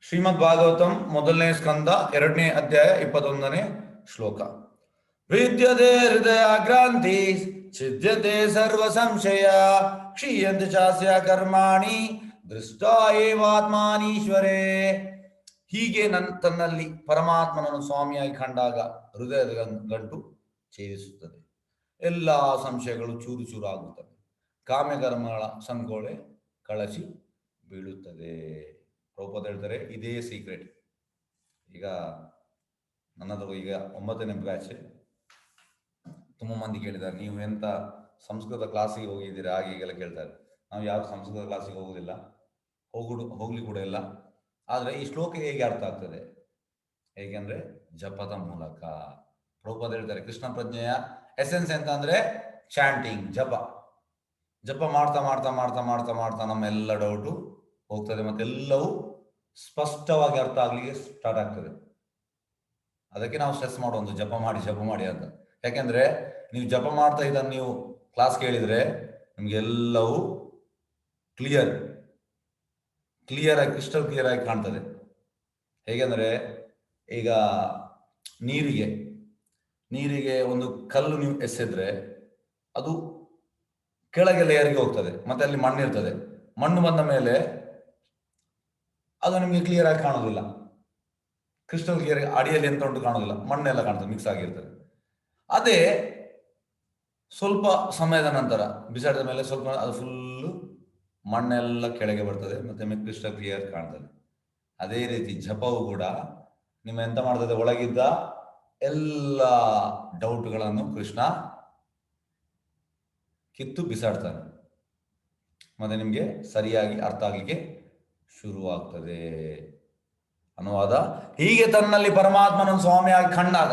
ಶ್ರೀಮದ್ ಭಾಗವತಂ ಮೊದಲನೇ ಸ್ಕಂದ, ಎರಡನೇ ಅಧ್ಯಾಯ, ಇಪ್ಪತ್ತೊಂದನೇ ಶ್ಲೋಕ. ವಿದ್ಯತೆ ಹೃದಯಾಗ್ರಾಂತಿ ಛಿದ್ಯತೆ ಸರ್ವ ಸಂಶಯ ಕ್ಷೀಯಂತೆ ಚಾಸ್ಯ ಕರ್ಮಾಣಿ, ದೃಷ್ಟ ಏವಾತ್ಮಾನೀಶ್ವರೇ. ಹೀಗೆ ನನ್ನ ತನ್ನಲ್ಲಿ ಪರಮಾತ್ಮನನ್ನು ಸ್ವಾಮಿಯಾಗಿ ಕಂಡಾಗ ಹೃದಯದ ಗಂಟು ಛೇದಿಸುತ್ತದೆ. ಎಲ್ಲ ಸಂಶಯಗಳು ಚೂರು ಚೂರು ಆಗುತ್ತವೆ ಕಾಮ್ಯಕರ್ಮಗಳ ಸಂಕೋಳೆ ಕಳಚಿ ಬೀಳುತ್ತದೆ. ಪ್ರಭುಪಾದ ಹೇಳ್ತಾರೆ, ಇದೇ ಸೀಕ್ರೆಟ್ ಈಗ ನನ್ನದು ಈಗ ಒಂಬತ್ತನೇ ಬ್ಯಾಚ್ ತುಂಬ ಮಂದಿ ಕೇಳಿದ್ದಾರೆ, ನೀವು ಎಂತ ಸಂಸ್ಕೃತ ಕ್ಲಾಸಿಗೆ ಹೋಗಿದ್ದೀರಾ? ಹಾಗೆ ಈಗೆಲ್ಲ ಕೇಳ್ತಾರೆ. ನಾವು ಯಾವ ಸಂಸ್ಕೃತ ಕ್ಲಾಸಿಗೆ ಹೋಗುದಿಲ್ಲ. ಹೋಗುಡು ಹೋಗ್ಲಿ ಕೂಡ ಇಲ್ಲ. ಆದರೆ ಈ ಶ್ಲೋಕ ಹೇಗೆ ಅರ್ಥ ಆಗ್ತದೆ? ಹೇಗೆಂದ್ರೆ, ಜಪದ ಮೂಲಕ. ಪ್ರಭುಪಾದ ಹೇಳ್ತಾರೆ, ಕೃಷ್ಣ ಪ್ರಜ್ಞೆಯ ಎಸೆನ್ಸ್ ಎಂತ ಅಂದ್ರೆ ಚಾಂಟಿಂಗ್ ಜಪ. ಜಪ ಮಾಡ್ತಾ ಮಾಡ್ತಾ ಮಾಡ್ತಾ ಮಾಡ್ತಾ ಮಾಡ್ತಾ ನಮ್ಮೆಲ್ಲ ಡೌಟು ಹೋಗ್ತದೆ ಮತ್ತೆ ಎಲ್ಲವೂ ಸ್ಪಷ್ಟವಾಗಿ ಅರ್ಥ ಆಗ್ಲಿಕ್ಕೆ ಸ್ಟಾರ್ಟ್ ಆಗ್ತದೆ. ಅದಕ್ಕೆ ನಾವು ಸ್ಟ್ರೆಸ್ ಒಂದು ಜಪ ಮಾಡಿ ಜಪ ಮಾಡಿ ಅಂತ. ಯಾಕೆಂದ್ರೆ ನೀವು ಜಪ ಮಾಡ್ತಾ ಇದನ್ನು ನೀವು ಕ್ಲಾಸ್ ಕೇಳಿದ್ರೆ ನಿಮ್ಗೆ ಎಲ್ಲವೂ ಕ್ಲಿಯರ್ ಕ್ಲಿಯರ್ ಆಗಿ ಕ್ರಿಸ್ಟಲ್ ಕ್ಲಿಯರ್ ಆಗಿ ಕಾಣ್ತದೆ. ಹೇಗೆಂದ್ರೆ ಈಗ ನೀರಿಗೆ ನೀರಿಗೆ ಒಂದು ಕಲ್ಲು ನೀವು ಎಸೆದ್ರೆ ಅದು ಕೆಳಗೆ ಲೇಯರ್ಗೆ ಹೋಗ್ತದೆ, ಮತ್ತೆ ಅಲ್ಲಿ ಮಣ್ಣು ಇರ್ತದೆ ಮಣ್ಣು ಬಂದ ಮೇಲೆ ಅದು ನಿಮಗೆ ಕ್ಲಿಯರ್ ಆಗಿ ಕಾಣೋದಿಲ್ಲ. ಕ್ರಿಸ್ಟಲ್ ಕ್ಲಿಯರ್ ಅಡಿಯಲ್ಲಿ ಎಂತ ಉಂಟು ಕಾಣೋದಿಲ್ಲ. ಮಣ್ಣೆಲ್ಲ ಕಾಣ್ತದೆ ಮಿಕ್ಸ್ ಆಗಿರ್ತದೆ. ಅದೇ ಸ್ವಲ್ಪ ಸಮಯದ ನಂತರ, ಬಿಸಾಡಿದ ಮೇಲೆ ಸ್ವಲ್ಪ ಅದು ಫುಲ್ಲು ಮಣ್ಣೆಲ್ಲ ಕೆಳಗೆ ಬರ್ತದೆ, ಮತ್ತೆ ಕ್ರಿಸ್ಟಲ್ ಕ್ಲಿಯರ್ ಕಾಣ್ತದೆ. ಅದೇ ರೀತಿ ಜಪವು ಕೂಡ ನಿಮ್ಮ ಎಂತ ಮಾಡ್ತದೆ, ಒಳಗಿದ್ದ ಎಲ್ಲ ಡೌಟ್ಗಳನ್ನು ಕೃಷ್ಣ ಕಿತ್ತು ಬಿಸಾಡ್ತಾನೆ. ಮತ್ತೆ ನಿಮಗೆ ಸರಿಯಾಗಿ ಅರ್ಥ ಆಗಲಿಕ್ಕೆ ಶುರುವಾಗ್ತದೆ. ಅನುವಾದ. ಹೀಗೆ ತನ್ನಲ್ಲಿ ಪರಮಾತ್ಮನ ಸ್ವಾಮಿಯಾಗಿ ಕಂಡಾಗ,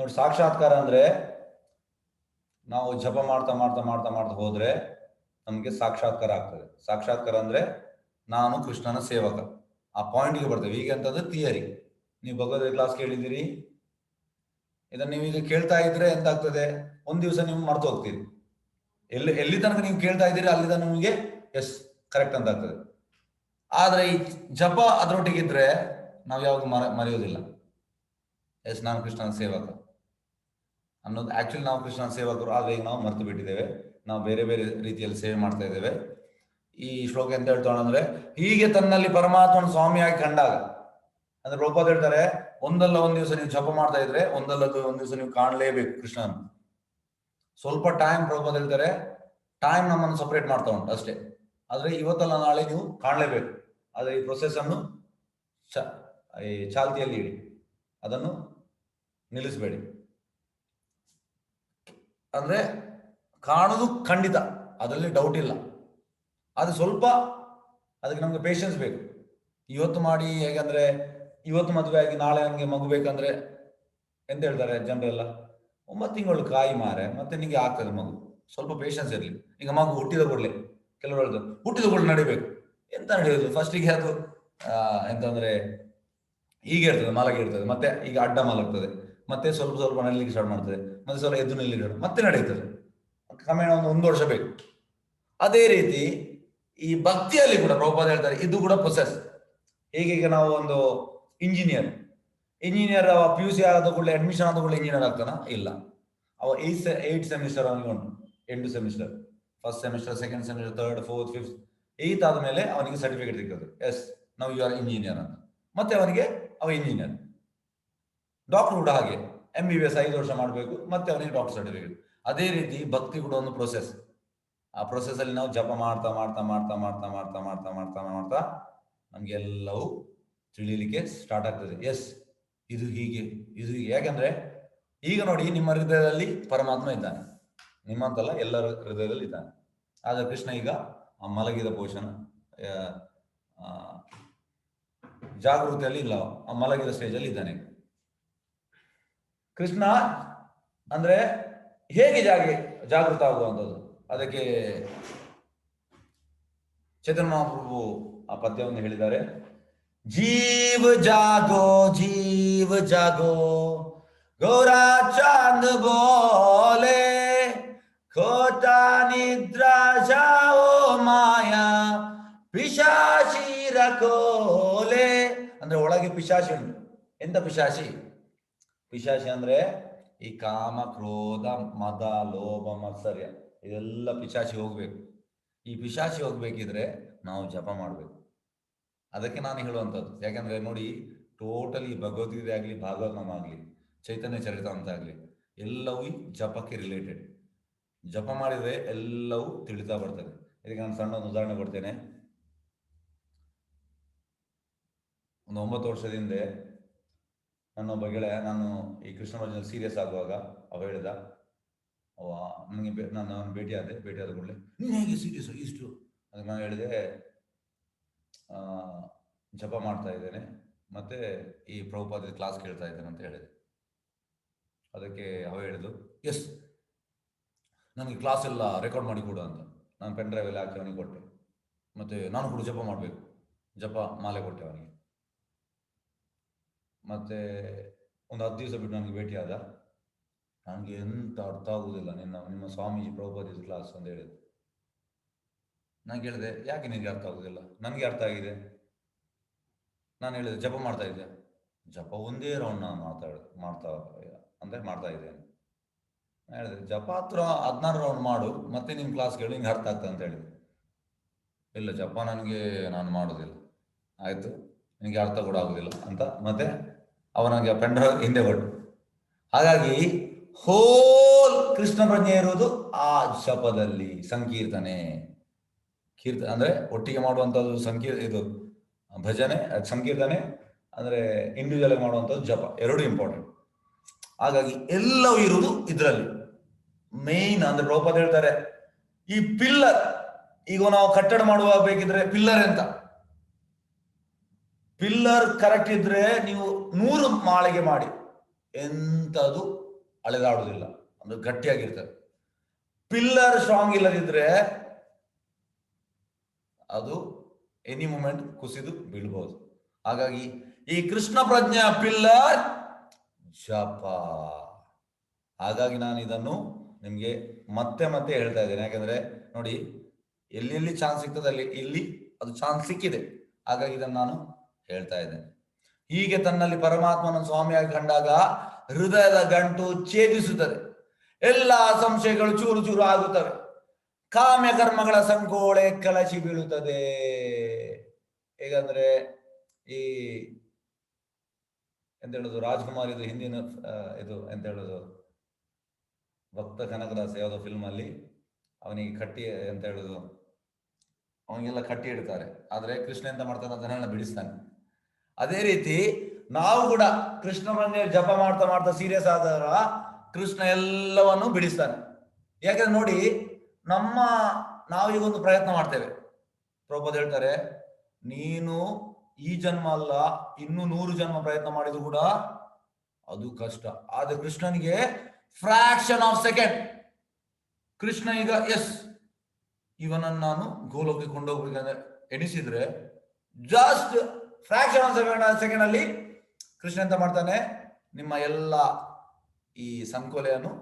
ನೋಡಿ ಸಾಕ್ಷಾತ್ಕಾರ ಅಂದ್ರೆ, ನಾವು ಜಪ ಮಾಡ್ತಾ ಮಾಡ್ತಾ ಮಾಡ್ತಾ ಮಾಡ್ತಾ ಹೋದ್ರೆ ನಮಗೆ ಸಾಕ್ಷಾತ್ಕಾರ ಆಗ್ತದೆ. ಸಾಕ್ಷಾತ್ಕಾರ ಅಂದ್ರೆ, ನಾನು ಕೃಷ್ಣನ ಸೇವಕ. ಆ ಪಾಯಿಂಟ್ಗೆ ಬರ್ತೇವೆ. ಈಗ ಅಂತಂದ್ರೆ ಥಿಯರಿ ನೀವು ಭಗವದ್ ಕ್ಲಾಸ್ ಕೇಳಿದ್ದೀರಿ? ಇದನ್ನ ನೀವೀಗ ಕೇಳ್ತಾ ಇದ್ರೆ ಎಂತಾಗ್ತದೆ? ಒಂದ್ ದಿವಸ ನೀವು ಮರ್ತು ಹೋಗ್ತೀರಿ. ಎಲ್ಲಿ ಎಲ್ಲಿ ತನಕ ನೀವು ಕೇಳ್ತಾ ಇದ್ದೀರಿ ಅಲ್ಲಿ ನಿಮಗೆ ಎಸ್ ಕರೆಕ್ಟ್ ಅಂತ ಆಗ್ತದೆ. ಆದ್ರೆ ಈ ಜಪ ಅದರೊಟ್ಟಿಗಿದ್ರೆ ನಾವು ಯಾವಾಗ ಮರ, ಮರೆಯೋದಿಲ್ಲ. ಎಸ್, ನಾನು ಕೃಷ್ಣನ ಸೇವಕ. ಅನ್ನೋದು ಆಕ್ಚುಲಿ ನಾವು ಕೃಷ್ಣನ ಸೇವಕರು, ಆದ್ರೆ ಈಗ ನಾವು ಮರೆತು ಬಿಟ್ಟಿದ್ದೇವೆ. ನಾವು ಬೇರೆ ಬೇರೆ ರೀತಿಯಲ್ಲಿ ಸೇವೆ ಮಾಡ್ತಾ ಇದ್ದೇವೆ. ಈ ಶ್ಲೋಕ ಎಂತ ಹೇಳ್ತಾಳೆ ಅಂದ್ರೆ, ಹೀಗೆ ತನ್ನಲ್ಲಿ ಪರಮಾತ್ಮನ ಸ್ವಾಮಿಯಾಗಿ ಕಂಡಾಗ. ಅಂದ್ರೆ ರೂಪದ ಹೇಳ್ತಾರೆ, ಒಂದಲ್ಲ ಒಂದ್ ದಿವಸ ನೀವು ಜಪ ಮಾಡ್ತಾ ಇದ್ರೆ, ಒಂದಲ್ಲ ಒಂದ್ ದಿವಸ ನೀವು ಕಾಣಲೇಬೇಕು ಕೃಷ್ಣನ ಸ್ವಲ್ಪ ಟೈಮ್ ರೂಪದ ಹೇಳ್ತಾರೆ ಟೈಮ್ ನಮ್ಮನ್ನು ಸಪರೇಟ್ ಮಾಡ್ತಾ ಉಂಟು ಅಷ್ಟೇ. ಆದ್ರೆ ಇವತ್ತಲ್ಲ ನಾಳೆ ನೀವು ಕಾಣಲೇಬೇಕು. ಆದ್ರೆ ಈ ಪ್ರೊಸೆಸ್ ಅನ್ನು ಚ- ಈ ಚಾಲ್ತಿಯಲ್ಲಿ ಇಡಿ. ಅದನ್ನು ನಿಲ್ಲಿಸಬೇಡಿ. ಅಂದ್ರೆ ಕಾಣೋದು ಖಂಡಿತ. ಅದರಲ್ಲಿ ಡೌಟ್ ಇಲ್ಲ. ಅದು ಸ್ವಲ್ಪ ಅದಕ್ಕೆ ನಮ್ಗೆ ಪೇಷನ್ಸ್ ಬೇಕು. ಇವತ್ತು ಮಾಡಿ ಹೇಗಂದ್ರೆ ಇವತ್ತು ಮದುವೆ ಆಗಿ ನಾಳೆ ನನಗೆ ಮಗು ಬೇಕಂದ್ರೆ ಎಂತ ಹೇಳ್ತಾರೆ ಜನರೆಲ್ಲ? ಒಂಬತ್ತು ತಿಂಗಳು ಕಾಯಿ ಮಾರೆ, ಮತ್ತೆ ನಿಂಗೆ ಆಗ್ತದೆ ಮಗು. ಸ್ವಲ್ಪ ಪೇಷನ್ಸ್ ಇರಲಿ. ಈಗ ಮಗು ಹುಟ್ಟಿದ ಕೂಡಲೇ, ಕೆಲವರು ಹೇಳ್ತಾರೆ, ಹುಟ್ಟಿದ ಕೂಡಲೇ ನಡಿಬೇಕು. ಎಂತ ನಡೆಯೋದು ಫಸ್ಟಿಗೆ ಅದು ಎಂತಂದ್ರೆ ಹೀಗೆ ಇರ್ತದೆ, ಮಲಗಿ ಇರ್ತದೆ. ಮತ್ತೆ ಈಗ ಅಡ್ಡ ಮಲಗ್ತದೆ. ಮತ್ತೆ ಸ್ವಲ್ಪ ಸ್ವಲ್ಪ ನಲ್ಲಿಗೆ ಸ್ಟಾರ್ಟ್ ಮಾಡ್ತದೆ. ಮತ್ತೆ ಸ್ವಲ್ಪ ಎದ್ದು ನಿಲ್ಲಿಗೆ ಮತ್ತೆ ನಡೆಯುತ್ತದೆ ಕ್ರಮೇಣ ಒಂದು ಒಂದು ವರ್ಷ ಬೇಕು. ಅದೇ ರೀತಿ ಈ ಭಕ್ತಿಯಲ್ಲಿ ಕೂಡ ಪ್ರಭುಪಾದ ಹೇಳ್ತಾರೆ, ಇದು ಕೂಡ ಪ್ರೊಸೆಸ್ ಈಗೀಗ ಈಗ ನಾವು ಒಂದು ಇಂಜಿನಿಯರ್ ಇಂಜಿನಿಯರ್ ಅವ ಪಿ ಯು ಸಿ ಆದ ಕೂಡಲೇ ಅಡ್ಮಿಷನ್ ಆದ ಕೂಡಲೇ ಇಂಜಿನಿಯರ್ ಆಗ್ತಾನ? ಇಲ್ಲ. ಅವ ಏಟ್ ಏಟ್ ಸೆಮಿಸ್ಟರ್ ಅವನಿಗೆ ಉಂಟು. ಎಂಟು semester first semester second semester third fourth fifth eighth ಆದಮೇಲೆ ಅವನಿಗೆ ಸರ್ಟಿಫಿಕೇಟ್ ಸಿಗ್ತದೆ ಎಸ್ ನಾವು ಯು ಆರ್ ಇಂಜಿನಿಯರ್ ಅಂತ. ಮತ್ತೆ ಅವನಿಗೆ, ಅವ ಇಂಜಿನಿಯರ್ ಡಾಕ್ಟರ್ ಕೂಡ ಹಾಗೆ. ಎಂ ಬಿ ಬಿ ಎಸ್ ಐದು ವರ್ಷ ಮಾಡಬೇಕು, ಮತ್ತೆ ಅವನಿಗೆ ಡಾಕ್ಟರ್ ಸರ್ಟಿಫಿಕೇಟ್ ಅದೇ ರೀತಿ ಭಕ್ತಿ ಕೂಡ ಒಂದು ಪ್ರೊಸೆಸ್ ಆ ಪ್ರೊಸೆಸ್ ಅಲ್ಲಿ ನಾವು ಜಪ ಮಾಡ್ತಾ ಮಾಡ್ತಾ ಮಾಡ್ತಾ ಮಾಡ್ತಾ ಮಾಡ್ತಾ ಮಾಡ್ತಾ ಮಾಡ್ತಾ ಮಾಡ್ತಾ ನಮ್ಗೆ ಎಲ್ಲವೂ ತಿಳಿಲಿಕ್ಕೆ ಸ್ಟಾರ್ಟ್ ಆಗ್ತದೆ. ಎಸ್ ಇದು ಹೀಗೆ ಇದು ಹೀಗೆ. ಯಾಕಂದ್ರೆ ಈಗ ನೋಡಿ ನಿಮ್ಮ ಹೃದಯದಲ್ಲಿ ಪರಮಾತ್ಮ ಇದ್ದಾನೆ. ನಿಮ್ಮಂತಲ್ಲ ಎಲ್ಲರ ಹೃದಯದಲ್ಲಿ ಇದ್ದಾನೆ. ಆದ್ರೆ ಕೃಷ್ಣ ಈಗ ಆ ಮಲಗಿದ ಪೋಷಣ ಜಾಗೃತಿಯಲ್ಲಿ ಇಲ್ಲ. ಆ ಮಲಗಿದ ಸ್ಟೇಜಲ್ಲಿ ಇದ್ದಾನೆ ಈಗ. ಕೃಷ್ಣ ಅಂದ್ರೆ ಹೇಗೆ ಜಾಗೆ, ಜಾಗೃತ ಆಗುವಂಥದ್ದು ಅದಕ್ಕೆ ಚೇತನ್ ಮಹಾಪ್ರಭು ಆ ಪದ್ಯವನ್ನು ಹೇಳಿದ್ದಾರೆ ಜೀವ ಜಾಗೋ ಜೀವ ಜಾಗೋ, ಗೋರಾ ಚಾಂದ್ ಬೋಲೆ ಖೋಟಾ ನಿದ್ರಾ ಜಾओ ಮಾಯಾ ಪಿಶಾಚಿ ಕೋಲೆ ಅಂದ್ರೆ ಒಳಗೆ ಪಿಶಾಚಿ ಉಂಟು. ಎಂತ ಪಿಶಾಚಿ ಪಿಶಾಚಿ ಅಂದ್ರೆ ಈ ಕಾಮ, ಕ್ರೋಧ, ಮದ, ಲೋಭ, ಮತ್ಸರ್ಯ, ಇದೆಲ್ಲ ಪಿಶಾಚಿ ಹೋಗ್ಬೇಕು. ಈ ಪಿಶಾಚಿ ಹೋಗ್ಬೇಕಿದ್ರೆ ನಾವು ಜಪ ಮಾಡ್ಬೇಕು. ಅದಕ್ಕೆ ನಾನು ಹೇಳುವಂಥದ್ದು. ಯಾಕಂದ್ರೆ ನೋಡಿ, ಟೋಟಲಿ ಭಗವದ್ಗೀತೆ ಆಗಲಿ ಭಾಗವತ ಆಗಲಿ ಚೈತನ್ಯ ಚರಿತಾಂತ ಆಗಲಿ, ಎಲ್ಲವೂ ಜಪಕ್ಕೆ ರಿಲೇಟೆಡ್ ಜಪ ಮಾಡಿದರೆ ಎಲ್ಲವೂ ತಿಳಿತಾ ಬರ್ತದೆ. ಇದಕ್ಕೆ ನಾನು ಸಣ್ಣ ಒಂದು ಉದಾಹರಣೆ ಕೊಡ್ತೇನೆ. ಒಂದು ಒಂಬತ್ತು ವರ್ಷದ ಹಿಂದೆ ನನ್ನ ಗೆಳೆಯ, ನಾನು ಈ ಕೃಷ್ಣ ಸೀರಿಯಸ್ ಆಗುವಾಗ ಅವ ಹೇಳಿದ ಅವ ನನಗೆ ನಾನು ಅವನು ಭೇಟಿ ಆದೆ, ಭೇಟಿ ಆದ ಕೂಡಲೇ, ನೀನು ಹೇಗೆ ಸೀರಿಯಸ್ ಇಷ್ಟು? ಅದಕ್ಕೆ ನಾನು ಹೇಳಿದೆ ಜಪ ಮಾಡ್ತಾ ಇದ್ದೇನೆ, ಮತ್ತೆ ಈ ಪ್ರಭುಪಾದ ಕ್ಲಾಸ್ ಕೇಳ್ತಾ ಇದ್ದೇನೆ ಅಂತ ಹೇಳಿದೆ. ಅದಕ್ಕೆ ಅವ ಹೇಳಿದ್ಲು ಎಸ್ ನನಗೆ ಕ್ಲಾಸ್ ಎಲ್ಲ ರೆಕಾರ್ಡ್ ಮಾಡಿ ಕೊಡು ಅಂತ. ನಾನು ಪೆನ್ ಡ್ರೈವ್ ಎಲ್ಲ ಹಾಕಿ ಅವನಿಗೆ ಕೊಟ್ಟೆ. ಮತ್ತೆ ನಾನು ಕೂಡ ಜಪ ಮಾಡಬೇಕು. ಜಪ ಮಾಲೆ ಕೊಟ್ಟೆ ಅವನಿಗೆ. ಮತ್ತೆ ಒಂದು ಹತ್ತು ದಿವಸ ಬಿಟ್ಟು ನನಗೆ ಭೇಟಿ ಆದ. ನನಗೆ ಎಂತ ಅರ್ಥ ಆಗುವುದಿಲ್ಲ ನಿನ್ನ, ನಿಮ್ಮ ಸ್ವಾಮೀಜಿ ಪ್ರಭುಪತಿ ಕ್ಲಾಸ್ ಅಂತ ಹೇಳಿದ್ರು ನಾನು ಕೇಳಿದೆ, ಯಾಕೆ ನಿನಗೆ ಅರ್ಥ ಆಗುದಿಲ್ಲ ನನಗೆ ಅರ್ಥ ಆಗಿದೆ. ನಾನು ಹೇಳಿದೆ, ಜಪ ಮಾಡ್ತಾ ಇದ್ದೆ. ಜಪ ಒಂದೇ ರೌಂಡ್ ನಾನು ಮಾತಾಡ ಮಾಡ್ತಾ, ಅಂದ್ರೆ ಮಾಡ್ತಾ ಇದ್ದೇನೆ. ಹೇಳಿದೆ, ಜಪಾತ್ರ ಹದಿನಾರು ರೌಂಡ್ ಮಾಡು, ಮತ್ತೆ ನಿಮ್ಮ ಕ್ಲಾಸ್ ಕೇಳಿ, ನಿಂಗೆ ಅರ್ಥ ಆಗ್ತದೆ ಅಂತ ಹೇಳಿದ್ರು ಇಲ್ಲ, ಜಪ ನನಗೆ ನಾನು ಮಾಡೋದಿಲ್ಲ. ಆಯಿತು ನಿನಗೆ ಅರ್ಥ ಕೂಡ ಆಗೋದಿಲ್ಲ ಅಂತ, ಮತ್ತೆ ಅವನಿಗೆ ಪೆಂಡ್ರ ಹಿಂದೆ ಕೊಟ್ಟು ಹಾಗಾಗಿ ಹೋಲ್ ಕೃಷ್ಣ ಪ್ರಜ್ಞೆ ಇರುವುದು ಆ ಜಪದಲ್ಲಿ, ಸಂಕೀರ್ತನೆ. ಕೀರ್ತ, ಅಂದ್ರೆ ಒಟ್ಟಿಗೆ ಮಾಡುವಂಥದ್ದು ಸಂಕೀರ್, ಇದು ಭಜನೆ ಸಂಕೀರ್ತನೆ, ಅಂದ್ರೆ ಇಂಡಿವಿಜುವಲ್ ಆಗಿ ಮಾಡುವಂಥದ್ದು ಜಪ, ಎರಡು ಇಂಪಾರ್ಟೆಂಟ್ ಹಾಗಾಗಿ ಎಲ್ಲವೂ ಇರುವುದು ಇದರಲ್ಲಿ. ಮೇನ್ ಅಂದ್ರೆ ಪ್ರಭುಪಾದ ಹೇಳ್ತಾರೆ. ಈ ಪಿಲ್ಲರ್ ಈಗ ನಾವು ಕಟ್ಟಡ ಮಾಡುವಾಗ ಬೇಕಿದ್ರೆ ಪಿಲ್ಲರ್ ಎಂತ? ಪಿಲ್ಲರ್ ಕರೆಕ್ಟ್ ಇದ್ರೆ ನೀವು ನೂರು ಮಾಳಿಗೆ ಮಾಡಿ. ಎಂತದು ಅಳೆದಾಡುದಿಲ್ಲ ಅಂದ್ರೆ ಗಟ್ಟಿಯಾಗಿರ್ತದೆ. ಪಿಲ್ಲರ್ ಸ್ಟ್ರಾಂಗ್ ಇಲ್ಲದಿದ್ರೆ ಅದು ಎನಿ ಮೂಮೆಂಟ್ ಕುಸಿದು ಬೀಳ್ಬಹುದು ಹಾಗಾಗಿ ಈ ಕೃಷ್ಣ ಪ್ರಜ್ಞಾ ಪಿಲ್ಲರ್ ಜಪ. ಹಾಗಾಗಿ ನಾನು ಇದನ್ನು ನಿಮ್ಗೆ ಮತ್ತೆ ಮತ್ತೆ ಹೇಳ್ತಾ ಇದ್ದೇನೆ. ಯಾಕಂದ್ರೆ ನೋಡಿ, ಎಲ್ಲೆಲ್ಲಿ ಚಾನ್ಸ್ ಸಿಗ್ತದೆ ಅಲ್ಲಿ, ಇಲ್ಲಿ ಅದು ಚಾನ್ಸ್ ಸಿಕ್ಕಿದೆ. ಹಾಗಾಗಿ ಇದನ್ನು ನಾನು ಹೇಳ್ತಾ ಇದ್ದೇನೆ. ಹೀಗೆ ತನ್ನಲ್ಲಿ ಪರಮಾತ್ಮನ ಸ್ವಾಮಿಯಾಗಿ ಕಂಡಾಗ ಹೃದಯದ ಗಂಟು ಛೇದಿಸುತ್ತದೆ. ಎಲ್ಲ ಸಂಶಯಗಳು ಚೂರು ಚೂರು ಆಗುತ್ತವೆ. ಕಾಮ್ಯ ಕರ್ಮಗಳ ಸಂಕೋಳೆ ಕಲಚಿ ಬೀಳುತ್ತದೆ. ಹೇಗಂದ್ರೆ ಈ ಎಂತ ಹೇಳುದು, ರಾಜ್ಕುಮಾರ್ ಇದು ಹಿಂದಿನ ಇದು ಎಂತ ಹೇಳುದು? ಭಕ್ತ ಕನಕದಾಸ ಯಾವುದೋ ಫಿಲ್ಮ್ ಅಲ್ಲಿ ಅವನಿಗೆ ಕಟ್ಟಿ ಅಂತ ಹೇಳುದು. ಅವನಿಗೆಲ್ಲ ಕಟ್ಟಿ ಇಡ್ತಾರೆ. ಆದ್ರೆ ಕೃಷ್ಣ ಎಂತ ಮಾಡ್ತಾನೆ? ಅದನ್ನೆಲ್ಲ ಬಿಡಿಸ್ತಾನೆ. ಅದೇ ರೀತಿ ನಾವು ಕೂಡ ಕೃಷ್ಣ ಜಪ ಮಾಡ್ತಾ ಮಾಡ್ತಾ ಸೀರಿಯಸ್ ಆದಾಗ ಕೃಷ್ಣ ಎಲ್ಲವನ್ನು ಬಿಡಿಸ್ತಾನೆ. ಯಾಕಂದ್ರೆ ನೋಡಿ, ನಮ್ಮ ನಾವೀಗ ಒಂದು ಪ್ರಯತ್ನ ಮಾಡ್ತೇವೆ. ಪ್ರಭುಪದ ಹೇಳ್ತಾರೆ, ನೀನು ಈ ಜನ್ಮ ಅಲ್ಲ, ಇನ್ನು ನೂರು ಜನ್ಮ ಪ್ರಯತ್ನ ಮಾಡಿದ್ರು ಕೂಡ ಅದು ಕಷ್ಟ. ಆದ್ರೆ ಕೃಷ್ಣನಿಗೆ ಫ್ರಾಕ್ಷನ್ ಆಫ್ ಸೆಕೆಂಡ್ ಕೃಷ್ಣ ಈಗ ಎಸ್ ಇವನನ್ನು ನಾನು ಗೋಲೋಕಕ್ಕೆ ಕೊಂಡೋಗ್ಬೇಕಂದ್ರೆ ಎಣಿಸಿದ್ರೆ just fraction of second second ಅಲ್ಲಿ ಕೃಷ್ಣ ಎಂತ ಮಾಡ್ತಾನೆ? ನಿಮ್ಮ ಎಲ್ಲ ಈ ಸಂಕೋಲೆಯನ್ನು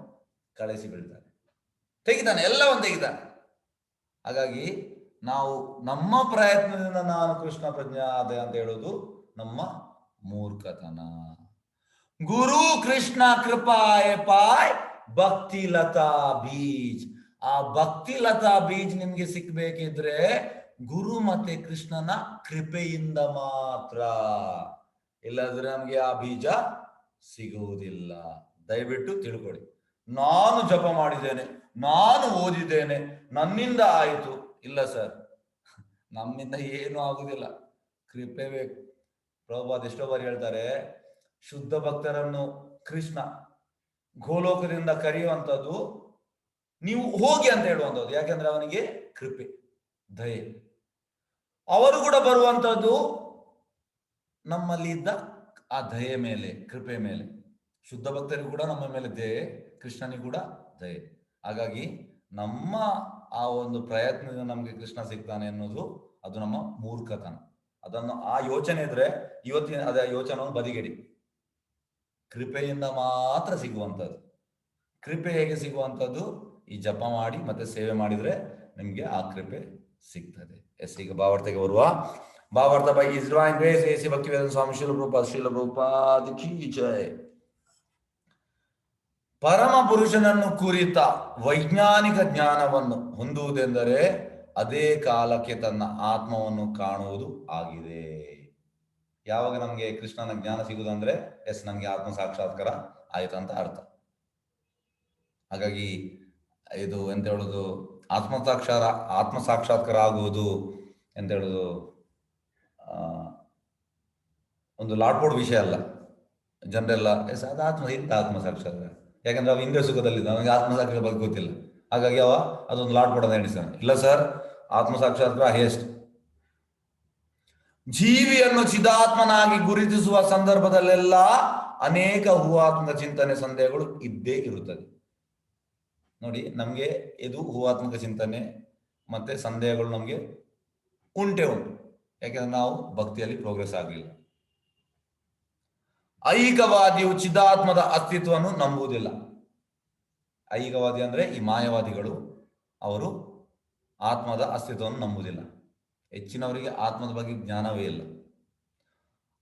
ಕಳಿಸಿ ಬಿಡ್ತಾನೆ. ತೆಗಿತಾನೆ, ಎಲ್ಲವನ್ನು ತೆಗಿತಾನೆ. ಹಾಗಾಗಿ ನಾವು ನಮ್ಮ ಪ್ರಯತ್ನದಿಂದ ನಾನು ಕೃಷ್ಣ ಪ್ರಜ್ಞಾದೆ ಅಂತ ಹೇಳೋದು ನಮ್ಮ ಮೂರ್ಖತನ. ಗುರು ಕೃಷ್ಣ ಕೃಪಾಯ ಪಾಯ್ ಭಕ್ತಿ ಲತಾ ಬೀಜ್ ಆ ಭಕ್ತಿ ಲತಾ ಬೀಜ್ ನಿಮ್ಗೆ ಸಿಕ್ಬೇಕಿದ್ರೆ ಗುರು ಮತ್ತೆ ಕೃಷ್ಣನ ಕೃಪೆಯಿಂದ ಮಾತ್ರ. ಇಲ್ಲದ್ರೆ ನಮ್ಗೆ ಆ ಬೀಜ ಸಿಗುವುದಿಲ್ಲ. ದಯವಿಟ್ಟು ತಿಳ್ಕೊಳ್ಳಿ. ನಾನು ಜಪ ಮಾಡಿದ್ದೇನೆ, ನಾನು ಓದಿದ್ದೇನೆ, ನನ್ನಿಂದ ಆಯಿತು. ಇಲ್ಲ ಸರ್, ನಮ್ಮಿಂದ ಏನು ಆಗುದಿಲ್ಲ. ಕೃಪೆ ಬೇಕು. ಪ್ರಭುಪಾದ್ ಎಷ್ಟೋ ಬಾರಿ ಹೇಳ್ತಾರೆ ಶುದ್ಧ ಭಕ್ತರನ್ನು ಕೃಷ್ಣ ಗೋಲೋಕದಿಂದ ಕರೆಯುವಂಥದ್ದು ನೀವು ಹೋಗಿ ಅಂತ ಹೇಳುವಂಥದ್ದು. ಯಾಕೆಂದ್ರೆ ಅವನಿಗೆ ಕೃಪೆ, ದಯೆ. ಅವರು ಕೂಡ ಬರುವಂಥದ್ದು ನಮ್ಮಲ್ಲಿ ಇದ್ದ ಆ ದಯೆ ಮೇಲೆ, ಕೃಪೆ ಮೇಲೆ. ಶುದ್ಧ ಭಕ್ತರಿಗೂ ಕೂಡ ನಮ್ಮ ಮೇಲೆ ದಯೆ, ಕೃಷ್ಣನಿಗೂ ಕೂಡ ದಯೆ. ಹಾಗಾಗಿ ನಮ್ಮ ಆ ಒಂದು ಪ್ರಯತ್ನದಿಂದ ನಮಗೆ ಕೃಷ್ಣ ಸಿಗ್ತಾನೆ ಅನ್ನೋದು ಅದು ನಮ್ಮ ಮೂರ್ಖತನ. ಅದನ್ನು ಆ ಯೋಚನೆ ಇದ್ರೆ ಇವತ್ತಿನ ಅದೇ ಯೋಚನೆ ಬದಿಗೆಡಿ. ಕೃಪೆಯಿಂದ ಮಾತ್ರ ಸಿಗುವಂಥದ್ದು. ಕೃಪೆ ಹೇಗೆ ಸಿಗುವಂಥದ್ದು? ಈ ಜಪ ಮಾಡಿ ಮತ್ತೆ ಸೇವೆ ಮಾಡಿದ್ರೆ ನಿಮ್ಗೆ ಆ ಕೃಪೆ ಸಿಗ್ತದೆ. ಎಸ್, ಈಗ ಭಾವಾರ್ಥಕ್ಕೆ ಬರುವ. ಭಾವಾರ್ಥ by his grace, A C Bhaktivedanta Swami ಶಿಲ ರೂಪ ಪರಮ ಪುರುಷನನ್ನು ಕುರಿತ ವೈಜ್ಞಾನಿಕ ಜ್ಞಾನವನ್ನು ಹೊಂದುವುದೆಂದರೆ ಅದೇ ಕಾಲಕ್ಕೆ ತನ್ನ ಆತ್ಮವನ್ನು ಕಾಣುವುದು ಆಗಿದೆ. ಯಾವಾಗ ನಮ್ಗೆ ಕೃಷ್ಣನ ಜ್ಞಾನ ಸಿಗುದಂದ್ರೆ ಎಸ್ ನಮ್ಗೆ ಆತ್ಮ ಸಾಕ್ಷಾತ್ಕಾರ ಆಯ್ತು ಅಂತ ಅರ್ಥ. ಹಾಗಾಗಿ ಇದು ಎಂತ ಹೇಳುದು ಆತ್ಮ ಸಾಕ್ಷಾರ ಆತ್ಮ ಸಾಕ್ಷಾತ್ಕಾರ ಆಗುವುದು ಎಂತ ಹೇಳುದು ಒಂದು ಲಾಟ್ಬೋರ್ಡ್ ವಿಷಯ ಅಲ್ಲ. ಜನರೆಲ್ಲ, ಎಸ್, ಅದು ಆತ್ಮ ಇಂತ ಆತ್ಮ ಸಾಕ್ಷಾತ್ಕಾರ ಯಾಕಂದ್ರೆ ಅವ ಹಿಂದೆ ಸುಖದಲ್ಲಿದ್ದ ನಮಗೆ ಆತ್ಮ ಸಾಕ್ಷಾತ್ಕಾರ ಬಗ್ಗೆ ಗೊತ್ತಿಲ್ಲ ಹಾಗಾಗಿ ಅವ ಅದೊಂದು ಲಾಟ್ಬೋರ್ಡ್ ಅಂತ ಎಣಿಸ್ತಾನೆ. ಇಲ್ಲ ಸರ್ ಆತ್ಮ ಸಾಕ್ಷಾತ್ಕಾರ ಹೈಯೆಸ್ಟ್. ಜೀವಿಯನ್ನು ಚಿದಾತ್ಮನಾಗಿ ಗುರುತಿಸುವ ಸಂದರ್ಭದಲ್ಲೆಲ್ಲ ಅನೇಕ ಹೂವಾತ್ಮಕ ಚಿಂತನೆ ಸಂದೇಹಗಳು ಇದ್ದೇ ಇರುತ್ತದೆ. ನೋಡಿ, ನಮಗೆ ಇದು ಹೂವಾತ್ಮಕ ಚಿಂತನೆ ಮತ್ತೆ ಸಂದೇಹಗಳು ನಮಗೆ ಉಂಟೆ ಉಂಟು. ಯಾಕೆಂದ್ರೆ ನಾವು ಭಕ್ತಿಯಲ್ಲಿ ಪ್ರೋಗ್ರೆಸ್ ಆಗಲಿಲ್ಲ. ಐಕವಾದಿಯು ಚಿದಾತ್ಮದ ಅಸ್ತಿತ್ವವನ್ನು ನಂಬುವುದಿಲ್ಲ. ಐಕವಾದಿ ಅಂದ್ರೆ ಈ ಮಾಯವಾದಿಗಳು ಅವರು ಆತ್ಮದ ಅಸ್ತಿತ್ವವನ್ನು ನಂಬುವುದಿಲ್ಲ. ಹೆಚ್ಚಿನವರಿಗೆ ಆತ್ಮದ ಬಗ್ಗೆ ಜ್ಞಾನವೇ ಇಲ್ಲ.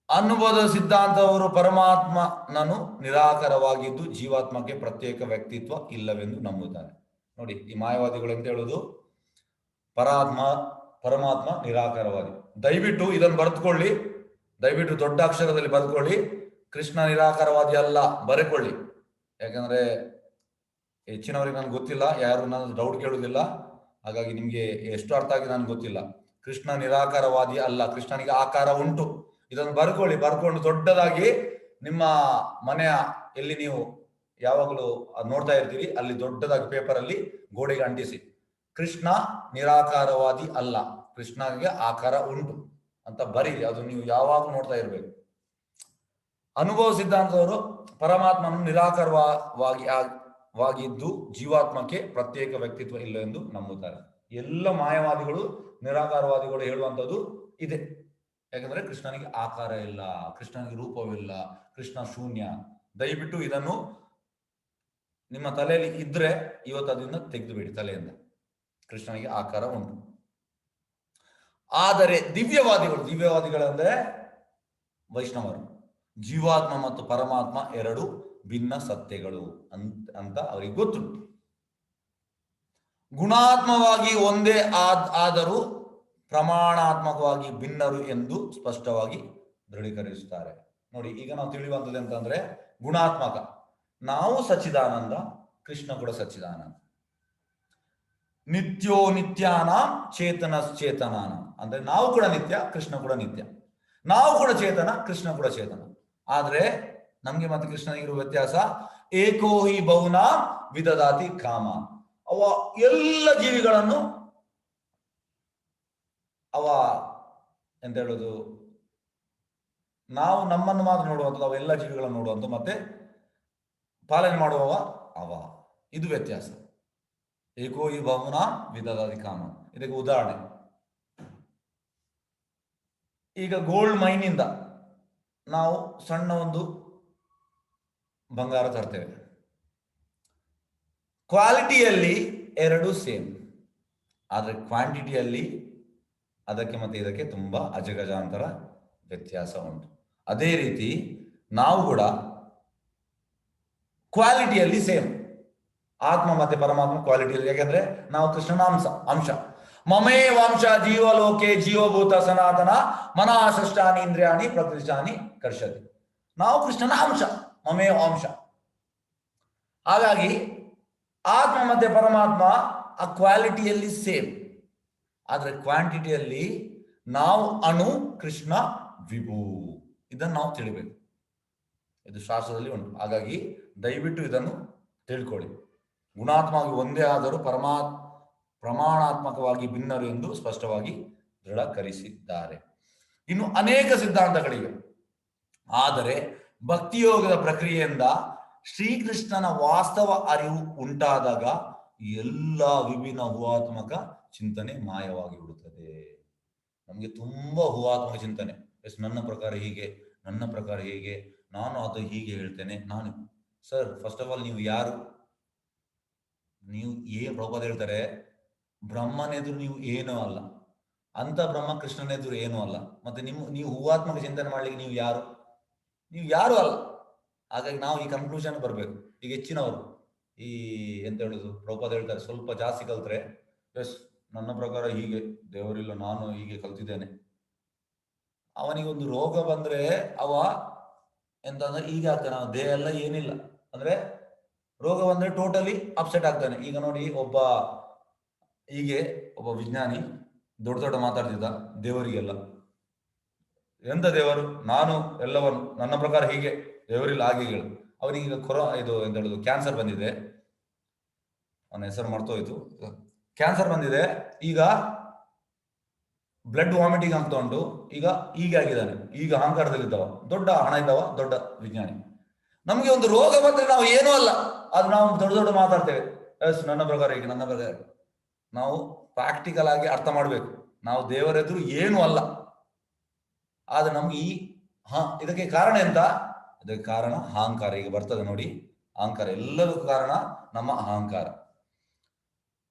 ಅನುಭವದ ಸಿದ್ಧಾಂತವರು ಪರಮಾತ್ಮನನ್ನು ನಿರಾಕರವಾಗಿದ್ದು ಜೀವಾತ್ಮಕ್ಕೆ ಪ್ರತ್ಯೇಕ ವ್ಯಕ್ತಿತ್ವ ಇಲ್ಲವೆಂದು ನಂಬುತ್ತಾರೆ. ನೋಡಿ, ಈ ಮಾಯವಾದಿಗಳು ಅಂತ ಹೇಳುದು? ಪರಾತ್ಮ, ಪರಮಾತ್ಮ ನಿರಾಕಾರವಾದಿ ದಯವಿಟ್ಟು ಇದನ್ನು ಬರೆದುಕೊಳ್ಳಿ. ದಯವಿಟ್ಟು ದೊಡ್ಡ ಅಕ್ಷರದಲ್ಲಿ ಬರೆದುಕೊಳ್ಳಿ. ಕೃಷ್ಣ ನಿರಾಕಾರವಾದಿ ಅಲ್ಲ, ಬರೆಕೊಳ್ಳಿ. ಯಾಕಂದ್ರೆ ಹೆಚ್ಚಿನವರಿಗೆ ನನ್ಗೆ ಗೊತ್ತಿಲ್ಲ, ಯಾರು ನಾನು ಡೌಟ್ ಕೇಳೋದಿಲ್ಲ. ಹಾಗಾಗಿ ನಿಮ್ಗೆ ಎಷ್ಟು ಅರ್ಥ ಆಗಿದೆ ನನ್ಗೆ ಗೊತ್ತಿಲ್ಲ. ಕೃಷ್ಣ ನಿರಾಕಾರವಾದಿ ಅಲ್ಲ. ಕೃಷ್ಣನಿಗೆ ಆಕಾರ ಉಂಟು. ಇದನ್ನು ಬರ್ಕೊಳ್ಳಿ. ಬರ್ಕೊಂಡು ದೊಡ್ಡದಾಗಿ ನಿಮ್ಮ ಮನೆಯ ಎಲ್ಲಿ ನೀವು ಯಾವಾಗಲೂ ನೋಡ್ತಾ ಇರ್ತೀರಿ, ಅಲ್ಲಿ ದೊಡ್ಡದಾಗಿ ಪೇಪರ್ ಅಲ್ಲಿ ಗೋಡೆಗೆ ಅಂಟಿಸಿ. ಕೃಷ್ಣ ನಿರಾಕಾರವಾದಿ ಅಲ್ಲ. ಕೃಷ್ಣನಿಗೆ ಆಕಾರ ಉಂಟು ಅಂತ ಬರೀರಿ. ಅದು ನೀವು ಯಾವಾಗ ನೋಡ್ತಾ ಇರ್ಬೇಕು. ಅನುಭವ ಸಿದ್ಧಾಂತದವರು ಪರಮಾತ್ಮನು ನಿರಾಕಾರವಾಗಿ ವಾಗಿದ್ದು ಜೀವಾತ್ಮಕ್ಕೆ ಪ್ರತ್ಯೇಕ ವ್ಯಕ್ತಿತ್ವ ಇಲ್ಲ ಎಂದು ನಂಬುತ್ತಾರೆ. ಎಲ್ಲ ಮಾಯವಾದಿಗಳು, ನಿರಾಕಾರವಾದಿಗಳು ಹೇಳುವಂಥದ್ದು ಇದೆ. ಯಾಕಂದ್ರೆ ಕೃಷ್ಣನಿಗೆ ಆಕಾರ ಇಲ್ಲ, ಕೃಷ್ಣನಿಗೆ ರೂಪವಿಲ್ಲ, ಕೃಷ್ಣ ಶೂನ್ಯ. ದಯವಿಟ್ಟು ಇದನ್ನು ನಿಮ್ಮ ತಲೆಯಲ್ಲಿ ಇದ್ರೆ ಇವತ್ತು ಅದರಿಂದ ತೆಗೆದುಬಿಡಿ ತಲೆಯಿಂದ. ಕೃಷ್ಣನಿಗೆ ಆಕಾರ ಉಂಟು. ಆದರೆ ದಿವ್ಯವಾದಿಗಳು, ದಿವ್ಯವಾದಿಗಳಂದ್ರೆ ವೈಷ್ಣವರು. ಜೀವಾತ್ಮ ಮತ್ತು ಪರಮಾತ್ಮ ಎರಡು ಭಿನ್ನ ಸತ್ಯಗಳು ಅಂತ ಅಂತ ಅವರಿಗೆ ಗೊತ್ತುಂಟು ಗುಣಾತ್ಮವಾಗಿ ಒಂದೇ ಆದ್, ಆದರೂ ಪ್ರಮಾಣಾತ್ಮಕವಾಗಿ ಭಿನ್ನರು ಎಂದು ಸ್ಪಷ್ಟವಾಗಿ ದೃಢೀಕರಿಸುತ್ತಾರೆ. ನೋಡಿ, ಈಗ ನಾವು ತಿಳಿಯುವಂಥದ್ದು ಅಂತಂದ್ರೆ ಗುಣಾತ್ಮಕ. ನಾವು ಸಚ್ಚಿದಾನಂದ, ಕೃಷ್ಣ ಕೂಡ ಸಚ್ಚಿದಾನಂದ. ನಿತ್ಯೋ ನಿತ್ಯಾನ ಚೇತನ ಚೇತನಾನ ಅಂದ್ರೆ ನಾವು ಕೂಡ ನಿತ್ಯ, ಕೃಷ್ಣ ಕೂಡ ನಿತ್ಯ. ನಾವು ಕೂಡ ಚೇತನ, ಕೃಷ್ಣ ಕೂಡ ಚೇತನ. ಆದ್ರೆ ನಮ್ಗೆ ಮತ್ತೆ ಕೃಷ್ಣನಿಗಿರುವ ವ್ಯತ್ಯಾಸ ಏಕೋ ಹಿ ಬಹುನ ವಿದದಾತಿ ಕಾಮ ಅವ ಎಲ್ಲ ಜೀವಿಗಳನ್ನು ಅವ ಎಂತ ಹೇಳುದು, ನಾವು ನಮ್ಮನ್ನು ಮಾತ್ರ ನೋಡುವಂಥದ್ದು ಅವ ಎಲ್ಲ ಜೀವಿಗಳನ್ನು ನೋಡುವಂಥ ಮತ್ತೆ ಪಾಲನೆ ಮಾಡುವವ ಅವ. ಇದು ವ್ಯತ್ಯಾಸ. ಏಕೋ ಈ ಭವನ ವಿಧದಾದಿ ಕಾಮ. ಇದಕ್ಕೆ ಉದಾಹರಣೆ. ಈಗ ಗೋಲ್ಡ್ ಮೈನಿಂದ ನಾವು ಸಣ್ಣ ಒಂದು ಬಂಗಾರ ತರ್ತೇವೆ. ಕ್ವಾಲಿಟಿಯಲ್ಲಿ ಎರಡು ಸೇಮ್. ಆದರೆ ಕ್ವಾಂಟಿಟಿಯಲ್ಲಿ ಅದಕ್ಕೆ ಮತ್ತೆ ಇದಕ್ಕೆ ತುಂಬಾ ಅಜಗಜಾಂತರ ವ್ಯತ್ಯಾಸ ಉಂಟು. ಅದೇ ರೀತಿ ನಾವು ಕೂಡ ಕ್ವಾಲಿಟಿಯಲ್ಲಿ ಸೇಮ್. ಆತ್ಮ ಮತ್ತೆ ಪರಮಾತ್ಮ ಕ್ವಾಲಿಟಿಯಲ್ಲಿ ಯಾಕೆಂದ್ರೆ ನಾವು ಕೃಷ್ಣನ ಅಂಶ. ಮಮೇ ವಂಶ ಜೀವಲೋಕೆ ಜೀವಭೂತ ಸನಾತನ ಮನಃ ಸೃಷ್ಟಾನಿ ಇಂದ್ರಿಯಾಣಿ ಪ್ರಕೃಷ್ಟಾನಿ ಕರ್ಷತಿ. ನಾವು ಕೃಷ್ಣನ ಅಂಶ, ಮಮೇ ವಂಶ ಹಾಗಾಗಿ ಆತ್ಮ ಮತ್ತೆ ಪರಮಾತ್ಮ ಆ ಕ್ವಾಲಿಟಿಯಲ್ಲಿ ಸೇಮ್ ಆದ್ರೆ ಕ್ವಾಂಟಿಟಿಯಲ್ಲಿ ನಾವು ಅಣು, ಕೃಷ್ಣ, ವಿಭು. ಇದನ್ನು ನಾವು ತಿಳಿಬೇಕು. ಇದು ಶಾಸ್ತ್ರದಲ್ಲಿ ಉಂಟು. ಹಾಗಾಗಿ ದಯವಿಟ್ಟು ಇದನ್ನು ತಿಳ್ಕೊಳ್ಳಿ. ಗುಣಾತ್ಮವಾಗಿ ಒಂದೇ ಆದರೂ ಪರಮಾ, ಪ್ರಮಾಣಾತ್ಮಕವಾಗಿ ಭಿನ್ನರು ಎಂದು ಸ್ಪಷ್ಟವಾಗಿ ದೃಢಕರಿಸಿದ್ದಾರೆ. ಇನ್ನು ಅನೇಕ ಸಿದ್ಧಾಂತಗಳಿವೆ. ಆದರೆ ಭಕ್ತಿಯೋಗದ ಪ್ರಕ್ರಿಯೆಯಿಂದ ಶ್ರೀಕೃಷ್ಣನ ವಾಸ್ತವ ಅರಿವು ಉಂಟಾದಾಗ ಎಲ್ಲ ವಿಭಿನ್ನ ಹುವಾತ್ಮಕ ಚಿಂತನೆ ಮಾಯವಾಗಿ ಬಿಡುತ್ತದೆ. ನಮಗೆ ತುಂಬಾ ಹುವಾತ್ಮಕ ಚಿಂತನೆ. ಎಸ್, ನನ್ನ ಪ್ರಕಾರ ಹೀಗೆ, ನನ್ನ ಪ್ರಕಾರ ಹೀಗೆ, ನಾನು ಅದು ಹೀಗೆ ಹೇಳ್ತೇನೆ, ನಾನು. ಸರ್ ಫಸ್ಟ್ ಆಫ್ ಆಲ್ ನೀವು ಯಾರು? ನೀವು ಏ ಪ್ರಭಾದ ಹೇಳ್ತಾರೆ, ಬ್ರಹ್ಮನೆದುರು ನೀವು ಏನೂ ಅಲ್ಲ. ಅಂತ ಬ್ರಹ್ಮ ಕೃಷ್ಣನೆದುರು ಏನೂ ಅಲ್ಲ. ಮತ್ತೆ ನಿಮ್ ನೀವು ಹೂವಾತ್ಮಕ ಚಿಂತನೆ ಮಾಡ್ಲಿಕ್ಕೆ ನೀವು ಯಾರು? ನೀವು ಯಾರು ಅಲ್ಲ. ಹಾಗಾಗಿ ನಾವು ಈ ಕನ್ಕ್ಲೂಷನ್ ಬರಬೇಕು. ಈಗ ಹೆಚ್ಚಿನವರು, ಈ ಎಂತ ಹೇಳುದು ಪ್ರಭುಪಾದ ಹೇಳ್ತಾರೆ, ಸ್ವಲ್ಪ ಜಾಸ್ತಿ ಕಲ್ತ್ರೆ ಎಸ್ ನನ್ನ ಪ್ರಕಾರ ಹೀಗೆ, ದೇವರಿಲ್ಲ, ನಾನು ಹೀಗೆ ಕಲ್ತಿದ್ದೇನೆ. ಅವನಿಗೆ ಒಂದು ರೋಗ ಬಂದ್ರೆ ಅವ ಎಂತ ಅಂದ್ರೆ ಈಗ ಆಗ್ತಾನೆ, ಅವನ ದೇಹ ಎಲ್ಲ ಏನಿಲ್ಲ. ಅಂದ್ರೆ ರೋಗ ಬಂದ್ರೆ ಟೋಟಲಿ ಅಪ್ಸೆಟ್ ಆಗ್ತಾನೆ. ಈಗ ನೋಡಿ, ಒಬ್ಬ ಹೀಗೆ, ಒಬ್ಬ ವಿಜ್ಞಾನಿ, ದೊಡ್ಡ ದೊಡ್ಡ ಮಾತಾಡ್ತಿದ್ದ, ದೇವರಿಗೆಲ್ಲ. ಎಂತ ದೇವರು? ನಾನು, ಎಲ್ಲವನ್ನು, ನನ್ನ ಪ್ರಕಾರ ಹೀಗೆ. ದೇವರಿಲ್ಲ ಆಗಿಗಳು. ಅವರಿಗೆ ಕೊರೋ ಇದು ಎಂತ ಹೇಳುದು ಕ್ಯಾನ್ಸರ್ ಬಂದಿದೆ. ಅವನ ಹೆಸರು ಮರ್ತೋಯ್ತು ಕ್ಯಾನ್ಸರ್ ಬಂದಿದೆ. ಈಗ ಬ್ಲಡ್ ವಾಮಿಟಿಂಗ್ ಆಗ್ತಾ ಉಂಟು. ಈಗ ಹೀಗೆ ಆಗಿದ್ದಾನೆ. ಈಗ ಅಹಂಕಾರದಲ್ಲಿದ್ದವ. ದೊಡ್ಡ ಹಣ ಇದ್ದವ, ದೊಡ್ಡ ವಿಜ್ಞಾನಿ. ನಮ್ಗೆ ಒಂದು ರೋಗ ಬಂದ್ರೆ ನಾವು ಏನೂ ಅಲ್ಲ. ಅದು ನಾವು ದೊಡ್ಡ ದೊಡ್ಡ ಮಾತಾಡ್ತೇವೆ. ಎಸ್ ನನ್ನ ಪ್ರಕಾರ ಈಗ, ನನ್ನ ಪ್ರಕಾರ. ನಾವು ಪ್ರಾಕ್ಟಿಕಲ್ ಆಗಿ ಅರ್ಥ ಮಾಡ್ಬೇಕು. ನಾವು ದೇವರೆದುರು ಏನೂ ಅಲ್ಲ. ಆದ್ರೆ ನಮ್ಗೆ ಈ ಹ, ಇದಕ್ಕೆ ಕಾರಣ ಎಂತ? ಇದಕ್ಕೆ ಕಾರಣ ಅಹಂಕಾರ. ಈಗ ಬರ್ತದೆ ನೋಡಿ, ಅಹಂಕಾರ. ಎಲ್ಲದಕ್ಕೂ ಕಾರಣ ನಮ್ಮ ಅಹಂಕಾರ.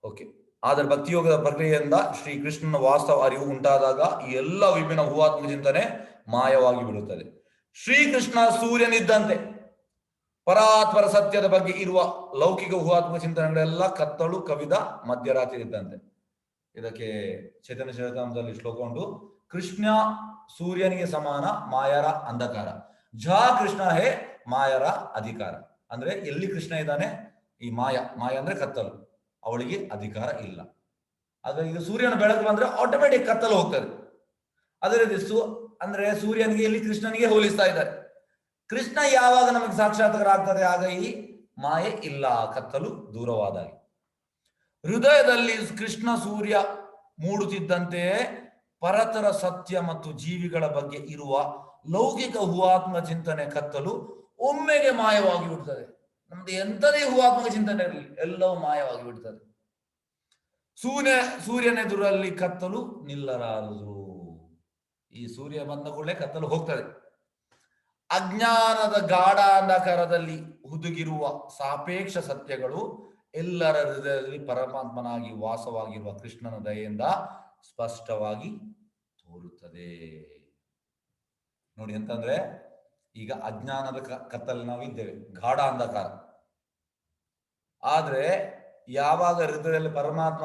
ಓಕೆ ಆದರೆ ಭಕ್ತಿಯೋಗದ ಪ್ರಕ್ರಿಯೆಯಿಂದ ಶ್ರೀ ಕೃಷ್ಣನ ವಾಸ್ತವ ಅರಿವು ಉಂಟಾದಾಗ ಈ ಎಲ್ಲ ವಿಭಿನ್ನ ಹೂವಾತ್ಮಕ ಚಿಂತನೆ ಮಾಯವಾಗಿ ಬಿಡುತ್ತದೆ. ಶ್ರೀಕೃಷ್ಣ ಸೂರ್ಯನಿದ್ದಂತೆ ಪರಾತ್ಪರ ಸತ್ಯದ ಬಗ್ಗೆ ಇರುವ ಲೌಕಿಕ ಹೂವಾತ್ಮಕ ಚಿಂತನೆಗಳೆಲ್ಲ ಕತ್ತಲು, ಕವಿದ ಮಧ್ಯರಾತ್ರಿ ಇದ್ದಂತೆ. ಇದಕ್ಕೆ ಚೈತನ್ಯ ಶ್ಲೋಕ ಉಂಟು ಕೃಷ್ಣ ಸೂರ್ಯನಿಗೆ ಸಮಾನ, ಮಾಯರ ಅಂಧಕಾರ. ಝ ಕೃಷ್ಣ ಹೇ ಮಾಯರ ಅಧಿಕಾರ. ಅಂದ್ರೆ ಎಲ್ಲಿ ಕೃಷ್ಣ ಇದ್ದಾನೆ? ಈ ಮಾಯ ಮಾಯ ಅಂದ್ರೆ ಕತ್ತಲು. ಅವಳಿಗೆ ಅಧಿಕಾರ ಇಲ್ಲ. ಆದ್ರೆ ಈಗ ಸೂರ್ಯನ ಬೆಳಕು ಬಂದ್ರೆ ಆಟೋಮೆಟಿಕ್ ಕತ್ತಲು ಹೋಗ್ತದೆ. ಅದೇ ರೀತಿ ಸು, ಅಂದ್ರೆ ಸೂರ್ಯನಿಗೆ ಇಲ್ಲಿ ಕೃಷ್ಣನಿಗೆ ಹೋಲಿಸ್ತಾ ಇದ್ದಾರೆ. ಕೃಷ್ಣ ಯಾವಾಗ ನಮಗೆ ಸಾಕ್ಷಾತ್ಕಾರ ಆಗ್ತದೆ ಆಗ ಈ ಮಾಯೆ ಇಲ್ಲ, ಕತ್ತಲು ದೂರವಾದಾಗ. ಹೃದಯದಲ್ಲಿ ಕೃಷ್ಣ, ಸೂರ್ಯ ಮೂಡುತ್ತಿದ್ದಂತೆ ಪರತರ ಸತ್ಯ ಮತ್ತು ಜೀವಿಗಳ ಬಗ್ಗೆ ಇರುವ ಲೌಕಿಕ ಹೂವಾತ್ಮಕ ಚಿಂತನೆ ಕತ್ತಲು ಒಮ್ಮೆಗೆ ಮಾಯವಾಗಿ ಬಿಡ್ತದೆ. ನಮ್ದು ಎಂತದೇ ಹೂವಾತ್ಮಕ ಚಿಂತನೆ ಇರಲಿ, ಎಲ್ಲವೂ ಮಾಯವಾಗಿ ಬಿಡ್ತದೆ. ಸೂರ್ಯ, ಸೂರ್ಯನೆದುರಲ್ಲಿ ಕತ್ತಲು ನಿಲ್ಲರಾರದು ಈ ಸೂರ್ಯ ಬಂದ ಕೂಡಲೇ ಕತ್ತಲು ಹೋಗ್ತದೆ. ಅಜ್ಞಾನದ ಗಾಢ ಅಂಧಕಾರದಲ್ಲಿ ಹುದುಗಿರುವ ಸಾಪೇಕ್ಷ ಸತ್ಯಗಳು ಎಲ್ಲರ ಹೃದಯದಲ್ಲಿ ಪರಮಾತ್ಮನಾಗಿ ವಾಸವಾಗಿರುವ ಕೃಷ್ಣನ ದಯೆಯಿಂದ ಸ್ಪಷ್ಟವಾಗಿ ತೋರುತ್ತದೆ. ನೋಡಿ ಅಂತಂದ್ರೆ ಈಗ ಅಜ್ಞಾನದ ಕತ್ತಲ್ಲಿ ನಾವು ಇದ್ದೇವೆ. ಗಾಢ ಅಂಧಕಾರ. ಆದ್ರೆ, ಯಾವಾಗ ಹೃದಯದಲ್ಲಿ ಪರಮಾತ್ಮ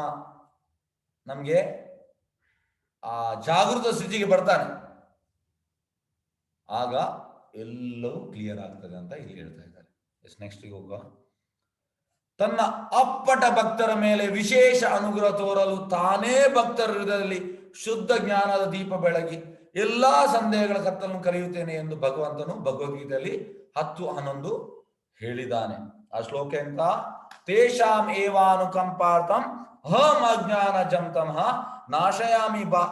ನಮ್ಗೆ ಆ ಜಾಗೃತ ಸ್ಥಿತಿಗೆ ಬರ್ತಾನೆ, ಆಗ ಎಲ್ಲವೂ ಕ್ಲಿಯರ್ ಆಗ್ತದೆ ಅಂತ ಇಲ್ಲಿ ಹೇಳ್ತಾ ಇದ್ದಾರೆ. ಎಸ್ ನೆಕ್ಸ್ಟ್ ಹೋಗುವ. ತನ್ನ ಅಪ್ಪಟ ಭಕ್ತರ ಮೇಲೆ ವಿಶೇಷ ಅನುಗ್ರಹ ತೋರಲು ತಾನೇ ಭಕ್ತರ ಹೃದಯದಲ್ಲಿ ಶುದ್ಧ ಜ್ಞಾನದ ದೀಪ ಬೆಳಗಿ ಎಲ್ಲಾ ಸಂದೇಹಗಳ ಕತ್ತಲನ್ನು ಕರೆಯುತ್ತೇನೆ ಎಂದು ಭಗವಂತನು ಭಗವದ್ಗೀತೆಯಲ್ಲಿ ಹತ್ತು ಹನ್ನೊಂದು ಹೇಳಿದ್ದಾನೆ. ಆ ಶ್ಲೋಕ ಎಂತ? ತೇಷಾಂ ಏವಾನುಕಂಪಾರ್ಥಂ ಅಹಂ ಅಜ್ಞಾನ ಜಂತಮಃ ನಾಶಯಾಮಿ ಬಾ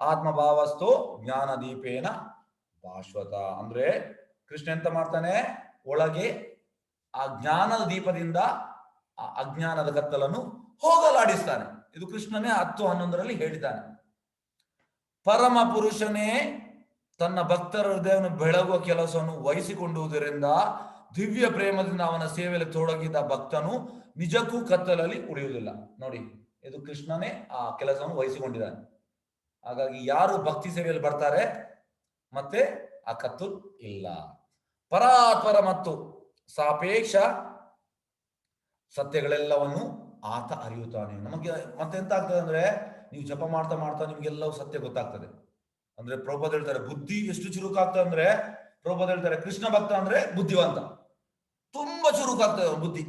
ಆತ್ಮಭಾವಸ್ತು ಜ್ಞಾನ ದೀಪೇನ ಭಾಸ್ವತ ಅಂದ್ರೆ ಕೃಷ್ಣ ಎಂತ ಮಾಡ್ತಾನೆ? ಒಳಗೆ ಆ ಜ್ಞಾನದ ದೀಪದಿಂದ ಆ ಅಜ್ಞಾನದ ಕತ್ತಲನ್ನು ಹೋಗಲಾಡಿಸ್ತಾನೆ. ಇದು ಕೃಷ್ಣನೇ ಹತ್ತು ಹನ್ನೊಂದರಲ್ಲಿ ಹೇಳಿದ್ದಾನೆ. ಪರಮ ಪುರುಷನೇ ತನ್ನ ಭಕ್ತರ ಹೃದಯವನ್ನು ಬೆಳಗುವ ಕೆಲಸವನ್ನು ವಹಿಸಿಕೊಂಡುವುದರಿಂದ ದಿವ್ಯ ಪ್ರೇಮದಿಂದ ಅವನ ಸೇವೆಯಲ್ಲಿ ತೊಡಗಿದ ಭಕ್ತನು ನಿಜಕ್ಕೂ ಕತ್ತಲಲ್ಲಿ ಉಳಿಯುವುದಿಲ್ಲ. ನೋಡಿ, ಇದು ಕೃಷ್ಣನೇ ಆ ಕೆಲಸವನ್ನು ವಹಿಸಿಕೊಂಡಿದ್ದಾನೆ. ಹಾಗಾಗಿ ಯಾರು ಭಕ್ತಿ ಸೇವೆಯಲ್ಲಿ ಬರ್ತಾರೆ? ಮತ್ತೆ ಆ ಕತ್ತು ಇಲ್ಲ. ಪರಾತ್ಪರ ಮತ್ತು ಸಾಪೇಕ್ಷ ಸತ್ಯಗಳೆಲ್ಲವನ್ನು ಆತ ಅರಿಯುತ್ತಾನೆ. ನಮಗೆ ಮತ್ತೆ ಎಂತ ಆಗ್ತದೆ ಅಂದ್ರೆ ನೀವು ಜಪ ಮಾಡ್ತಾ ಮಾಡ್ತಾ ನಿಮ್ಗೆಲ್ಲವೂ ಸತ್ಯ ಗೊತ್ತಾಗ್ತದೆ. ಅಂದ್ರೆ ಪ್ರಭುಪಾದ ಹೇಳ್ತಾರೆ, ಬುದ್ಧಿ ಎಷ್ಟು ಚುರುಕಾಗ್ತದೆ ಅಂದ್ರೆ, ಪ್ರಭುಪಾದ ಹೇಳ್ತಾರೆ, ಕೃಷ್ಣ ಭಕ್ತ ಅಂದ್ರೆ ಬುದ್ಧಿವಂತ. ತುಂಬಾ ಚುರುಕಾಗ್ತದೆ ಬುದ್ಧಿ.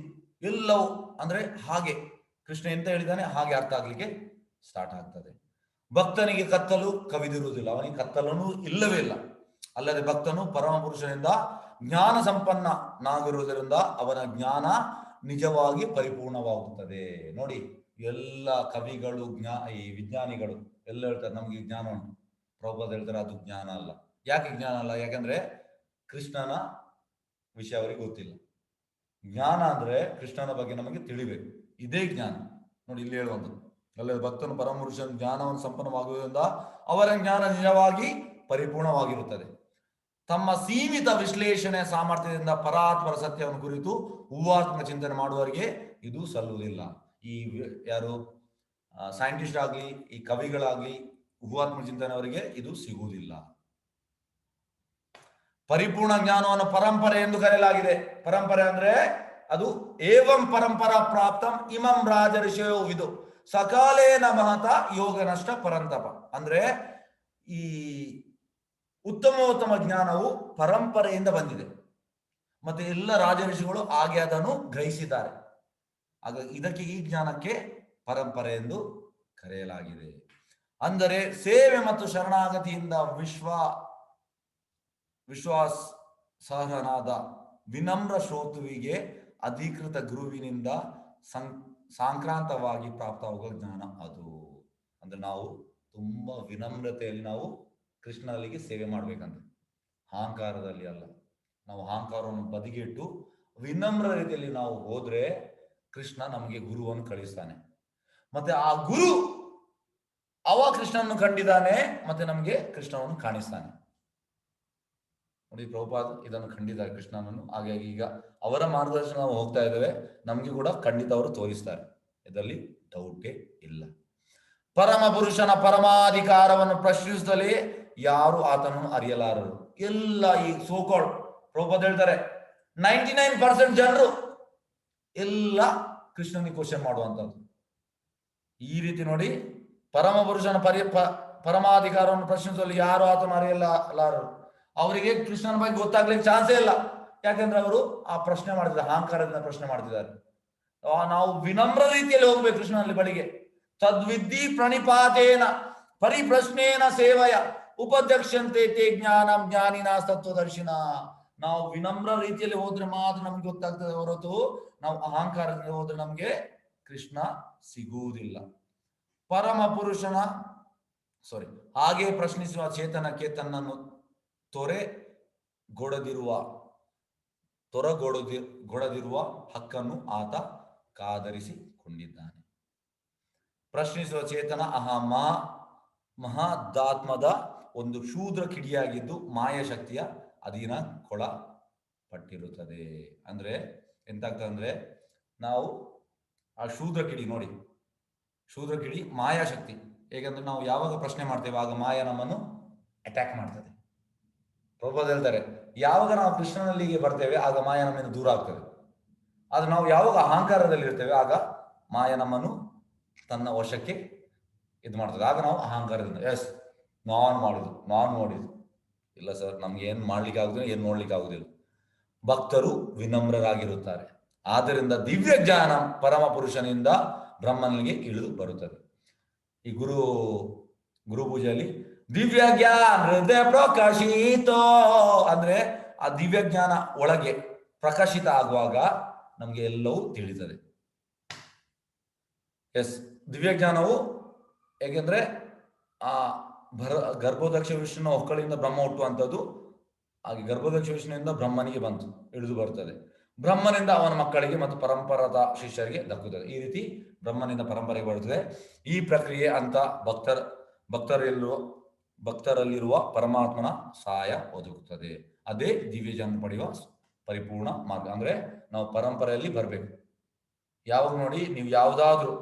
ಎಲ್ಲವೂ ಅಂದ್ರೆ ಹಾಗೆ, ಕೃಷ್ಣ ಎಂತ ಹೇಳಿದಾನೆ ಹಾಗೆ ಅರ್ಥ ಆಗ್ಲಿಕ್ಕೆ ಸ್ಟಾರ್ಟ್ ಆಗ್ತದೆ. ಭಕ್ತನಿಗೆ ಕತ್ತಲು ಕವಿದಿರುವುದಿಲ್ಲ. ಅವನಿಗೆ ಕತ್ತಲನು ಇಲ್ಲವೇ ಇಲ್ಲ. ಅಲ್ಲದೆ ಭಕ್ತನು ಪರಮ ಪುರುಷನಿಂದ ಜ್ಞಾನ ಸಂಪನ್ನನಾಗಿರುವುದರಿಂದ ಅವನ ಜ್ಞಾನ ನಿಜವಾಗಿ ಪರಿಪೂರ್ಣವಾಗುತ್ತದೆ. ನೋಡಿ ಎಲ್ಲ ಕವಿಗಳು ಜ್ಞಾ, ಈ ವಿಜ್ಞಾನಿಗಳು ಎಲ್ಲ ಹೇಳ್ತಾರೆ, ನಮ್ಗೆ ಜ್ಞಾನ ಉಂಟು. ಪ್ರಭುಪಾದ ಹೇಳ್ತಾರೆ, ಅದು ಜ್ಞಾನ ಅಲ್ಲ. ಯಾಕೆ ಜ್ಞಾನ ಅಲ್ಲ? ಯಾಕಂದ್ರೆ ಕೃಷ್ಣನ ವಿಷಯ ಅವರಿಗೆ ಗೊತ್ತಿಲ್ಲ. ಜ್ಞಾನ ಅಂದ್ರೆ ಕೃಷ್ಣನ ಬಗ್ಗೆ ನಮಗೆ ತಿಳಿಬೇಕು. ಇದೇ ಜ್ಞಾನ. ನೋಡಿ, ಇಲ್ಲಿ ಹೇಳುವಂಥದ್ದು. ಅಲ್ಲದೆ ಭಕ್ತನ ಪರಮಪುರುಷನ ಜ್ಞಾನವನ್ನು ಸಂಪನ್ನವಾಗುವುದರಿಂದ ಅವರ ಜ್ಞಾನ ನಿಜವಾಗಿ ಪರಿಪೂರ್ಣವಾಗಿರುತ್ತದೆ. ತಮ್ಮ ಸೀಮಿತ ವಿಶ್ಲೇಷಣೆ ಸಾಮರ್ಥ್ಯದಿಂದ ಪರಾತ್ಪರ ಸತ್ಯವನ್ನು ಕುರಿತು ಹೂವಾತ್ಮಕ ಚಿಂತನೆ ಮಾಡುವವರಿಗೆ ಇದು ಸಲ್ಲುವುದಿಲ್ಲ. ಈ ಯಾರು ಸೈಂಟಿಸ್ಟ್ ಆಗ್ಲಿ ಈ ಕವಿಗಳಾಗ್ಲಿ ಊಹಾತ್ಮ ಚಿಂತನೆಯವರಿಗೆ ಇದು ಸಿಗುವುದಿಲ್ಲ. ಪರಿಪೂರ್ಣ ಜ್ಞಾನವನ್ನು ಪರಂಪರೆ ಎಂದು ಕರೆಯಲಾಗಿದೆ. ಪರಂಪರೆ ಅಂದ್ರೆ ಅದು ಏವಂ ಪರಂಪರಾ ಪ್ರಾಪ್ತಂ ಇಮಂ ರಾಜ ಋಷಯೋ ಇದು ಸಕಾಲೇನ ಮಹತ ಯೋಗ ನಷ್ಟ ಪರಂತಪ. ಅಂದ್ರೆ ಈ ಉತ್ತಮೋತ್ತಮ ಜ್ಞಾನವು ಪರಂಪರೆಯಿಂದ ಬಂದಿದೆ. ಮತ್ತೆ ಎಲ್ಲ ರಾಜ ಋಷಿಗಳು ಹಾಗೆ ಅದನ್ನು ಗ್ರಹಿಸಿದ್ದಾರೆ. ಆಗ ಇದಕ್ಕೆ ಈ ಜ್ಞಾನಕ್ಕೆ ಪರಂಪರೆ ಎಂದು ಕರೆಯಲಾಗಿದೆ. ಅಂದರೆ ಸೇವೆ ಮತ್ತು ಶರಣಾಗತಿಯಿಂದ ವಿಶ್ವ ವಿಶ್ವಾಸ ಸಹನಾದ ವಿನಮ್ರ ಶ್ರೋತುವಿಗೆ ಅಧಿಕೃತ ಗುರುವಿನಿಂದ ಸಂ, ಸಾಂಕ್ರಾಂತವಾಗಿ ಪ್ರಾಪ್ತವಾಗುವ ಜ್ಞಾನ ಅದು. ಅಂದ್ರೆ ನಾವು ತುಂಬಾ ವಿನಮ್ರತೆಯಲ್ಲಿ ನಾವು ಕೃಷ್ಣನಿಗೆ ಸೇವೆ ಮಾಡ್ಬೇಕಂತ. ಅಹಂಕಾರದಲ್ಲಿ ಅಲ್ಲ. ನಾವು ಅಹಂಕಾರವನ್ನು ಬದಿಗಿಟ್ಟು ವಿನಮ್ರ ರೀತಿಯಲ್ಲಿ ನಾವು ಹೋದ್ರೆ ಕೃಷ್ಣ ನಮಗೆ ಗುರುವನ್ನು ಕಳಿಸ್ತಾನೆ. ಮತ್ತೆ ಆ ಗುರು ಅವ ಕೃಷ್ಣನನ್ನು ಕಂಡಿದ್ದಾನೆ, ಮತ್ತೆ ನಮಗೆ ಕೃಷ್ಣವನ್ನು ಕಾಣಿಸ್ತಾನೆ. ನೋಡಿ ಪ್ರಭುಪಾದ್ ಇದನ್ನು ಕಂಡಿದ್ದಾರೆ ಕೃಷ್ಣನನ್ನು. ಹಾಗಾಗಿ ಈಗ ಅವರ ಮಾರ್ಗದರ್ಶನ ನಾವು ಹೋಗ್ತಾ ಇದ್ದೇವೆ. ನಮ್ಗೆ ಕೂಡ ಖಂಡಿತ ಅವರು ತೋರಿಸ್ತಾರೆ. ಇದರಲ್ಲಿ ಡೌಟೇ ಇಲ್ಲ. ಪರಮ ಪುರುಷನ ಪರಮಾಧಿಕಾರವನ್ನು ಪ್ರಶ್ನಿಸಿದಲ್ಲಿ ಯಾರು ಆತನನ್ನು ಅರಿಯಲಾರರು? ಎಲ್ಲ ಈ ಸೋಕೋಳ್ ಪ್ರಭುಪಾದ್ ಹೇಳ್ತಾರೆ. ನೈಂಟಿ ನೈನ್ ಪರ್ಸೆಂಟ್ ಜನರು ಎಲ್ಲ ಕೃಷ್ಣನಿಗೆ ಕ್ವಶನ್ ಮಾಡುವಂಥದ್ದು. ಈ ರೀತಿ ನೋಡಿ ಪರಮ ಪುರುಷನ ಪರಿ ಪರಮಾಧಿಕಾರವನ್ನು ಪ್ರಶ್ನಿಸಲು ಯಾರು ಆತನು ಲಾರ ಅವರಿಗೆ ಕೃಷ್ಣನ ಬಗ್ಗೆ ಗೊತ್ತಾಗ್ಲಿಕ್ಕೆ ಚಾನ್ಸೇ ಇಲ್ಲ. ಯಾಕಂದ್ರೆ ಅವರು ಆ ಪ್ರಶ್ನೆ ಮಾಡ್ತಿದ್ದಾರೆ ಅಹಂಕಾರದಿಂದ ಪ್ರಶ್ನೆ ಮಾಡ್ತಿದ್ದಾರೆ. ನಾವು ವಿನಮ್ರ ರೀತಿಯಲ್ಲಿ ಹೋಗ್ಬೇಕು ಕೃಷ್ಣನಲ್ಲಿ ಬಳಿಗೆ. ತದ್ವಿದ್ಧಿ ಪ್ರಣಿಪಾತೇನ ಪರಿಪ್ರಶ್ನೇನ ಸೇವಯ. ಉಪಧ್ಯಕ್ಷಂತೆ ತೇ ಜ್ಞಾನಂ ಜ್ಞಾನಿನ ತತ್ವದರ್ಶಿನ ನಾವು ವಿನಮ್ರ ರೀತಿಯಲ್ಲಿ ಹೋದ್ರೆ ಮಾತ್ರ ನಮ್ಗೆ ಗೊತ್ತಾಗ್ತದೆ ಹೊರತು ನಾವು ಅಹಂಕಾರದಿಂದ ಹೋದ್ರೆ ನಮ್ಗೆ ಕೃಷ್ಣ ಸಿಗುವುದಿಲ್ಲ. ಪರಮ ಪುರುಷನ ಸಾರಿ ಹಾಗೆ ಪ್ರಶ್ನಿಸುವ ಚೇತನಕ್ಕೆ ತನ್ನನ್ನು ತೊರೆ ಗೊಡದಿರುವ, ತೊರಗೊಡದಿ, ಗೊಡದಿರುವ ಹಕ್ಕನ್ನು ಆತ ಕಾದರಿಸಿಕೊಂಡಿದ್ದಾನೆ. ಪ್ರಶ್ನಿಸುವ ಚೇತನ ಅಹಮ ಮಹಾದಾತ್ಮದ ಒಂದು ಶೂದ್ರ ಕಿಡಿಯಾಗಿದ್ದು ಮಾಯ ಶಕ್ತಿಯ ಅಧೀನ ಕೊಳ ಪಟ್ಟಿರುತ್ತದೆ ಅಂದ್ರೆ ಎಂತಾಗ್ತದೆ ಅಂದ್ರೆ ನಾವು ಆ ಶೂದ್ರ ಕಿಡಿ ನೋಡಿ. ಶೂದ್ರ ಕಿಡಿ ಮಾಯಾಶಕ್ತಿ. ಹೇಗೆಂದ್ರೆ ನಾವು ಯಾವಾಗ ಪ್ರಶ್ನೆ ಮಾಡ್ತೇವೆ ಆಗ ಮಾಯ ನಮ್ಮನ್ನು ಅಟ್ಯಾಕ್ ಮಾಡ್ತದೆ. ಪ್ರಭಾದ ಹೇಳ್ತಾರೆ, ಯಾವಾಗ ನಾವು ಕೃಷ್ಣನಲ್ಲಿಗೆ ಬರ್ತೇವೆ ಆಗ ಮಾಯ ನಮ್ಮಿಂದ ದೂರ ಆಗ್ತದೆ. ಆದ್ರೆ ನಾವು ಯಾವಾಗ ಅಹಂಕಾರದಲ್ಲಿ ಇರ್ತೇವೆ ಆಗ ಮಾಯ ನಮ್ಮನ್ನು ತನ್ನ ವಶಕ್ಕೆ ಇದು ಮಾಡ್ತದೆ ಆಗ ನಾವು ಅಹಂಕಾರದಿಂದ ಎಸ್ ನಾನ್ ಮಾಡುದು, ನಾನ್ ನೋಡಿದ್ದು ಇಲ್ಲ ಸರ್ ನಮ್ಗೆ ಏನ್ ಮಾಡ್ಲಿಕ್ಕೆ ಆಗುದಿಲ್ಲ, ಏನ್ ನೋಡ್ಲಿಕ್ಕೆ ಆಗುದಿಲ್ಲ. ಭಕ್ತರು ವಿನಮ್ರರಾಗಿರುತ್ತಾರೆ. ಆದ್ದರಿಂದ ದಿವ್ಯ ಜ್ಞಾನ ಪರಮ ಪುರುಷನಿಂದ ಬ್ರಹ್ಮನಿಗೆ ಇಳಿದು ಬರುತ್ತದೆ. ಈ ಗುರು ಗುರು ಪೂಜೆಯಲ್ಲಿ ದಿವ್ಯ ಜ್ಞಾನ ಹೃದಯ ಪ್ರಕಾಶಿತೋ ಅಂದ್ರೆ ಆ ದಿವ್ಯ ಜ್ಞಾನ ಒಳಗೆ ಪ್ರಕಾಶಿತ ಆಗುವಾಗ ನಮ್ಗೆ ಎಲ್ಲವೂ ತಿಳಿತದೆ. ಎಸ್ ದಿವ್ಯ ಜ್ಞಾನವು ಹೇಗೆಂದ್ರೆ, ಆ ಭರ, ಗರ್ಭೋದಕ್ಷ ವಿಷ್ಣುನ ಒಕ್ಕಳಿಂದ ಬ್ರಹ್ಮ ಹುಟ್ಟುವಂಥದ್ದು ಹಾಗೆ ಗರ್ಭೋದಕ್ಷ ವಿಷ್ಣುವಿಂದ ಬ್ರಹ್ಮನಿಗೆ ಬಂತು, ಇಳಿದು ಬರ್ತದೆ. ಬ್ರಹ್ಮನಿಂದ ಅವನ ಮಕ್ಕಳಿಗೆ ಮತ್ತು ಪರಂಪರಾದ ಶಿಷ್ಯರಿಗೆ ದಕ್ಕುತ್ತದೆ. ಈ ರೀತಿ ಬ್ರಹ್ಮನಿಂದ ಪರಂಪರೆಗೆ ಬರುತ್ತದೆ. ಈ ಪ್ರಕ್ರಿಯೆ ಅಂತ ಭಕ್ತರ, ಭಕ್ತರಲ್ಲಿರುವ ಭಕ್ತರಲ್ಲಿರುವ ಪರಮಾತ್ಮನ ಸಹಾಯ ಒದಗುತ್ತದೆ. ಅದೇ ದಿವ್ಯ ಜನ್ಮ ಪಡೆಯುವ ಪರಿಪೂರ್ಣ ಮಾರ್ಗ. ಅಂದ್ರೆ ನಾವು ಪರಂಪರೆಯಲ್ಲಿ ಬರಬೇಕು. ಯಾವಾಗ ನೋಡಿ ನೀವು ಯಾವುದಾದ್ರೂ,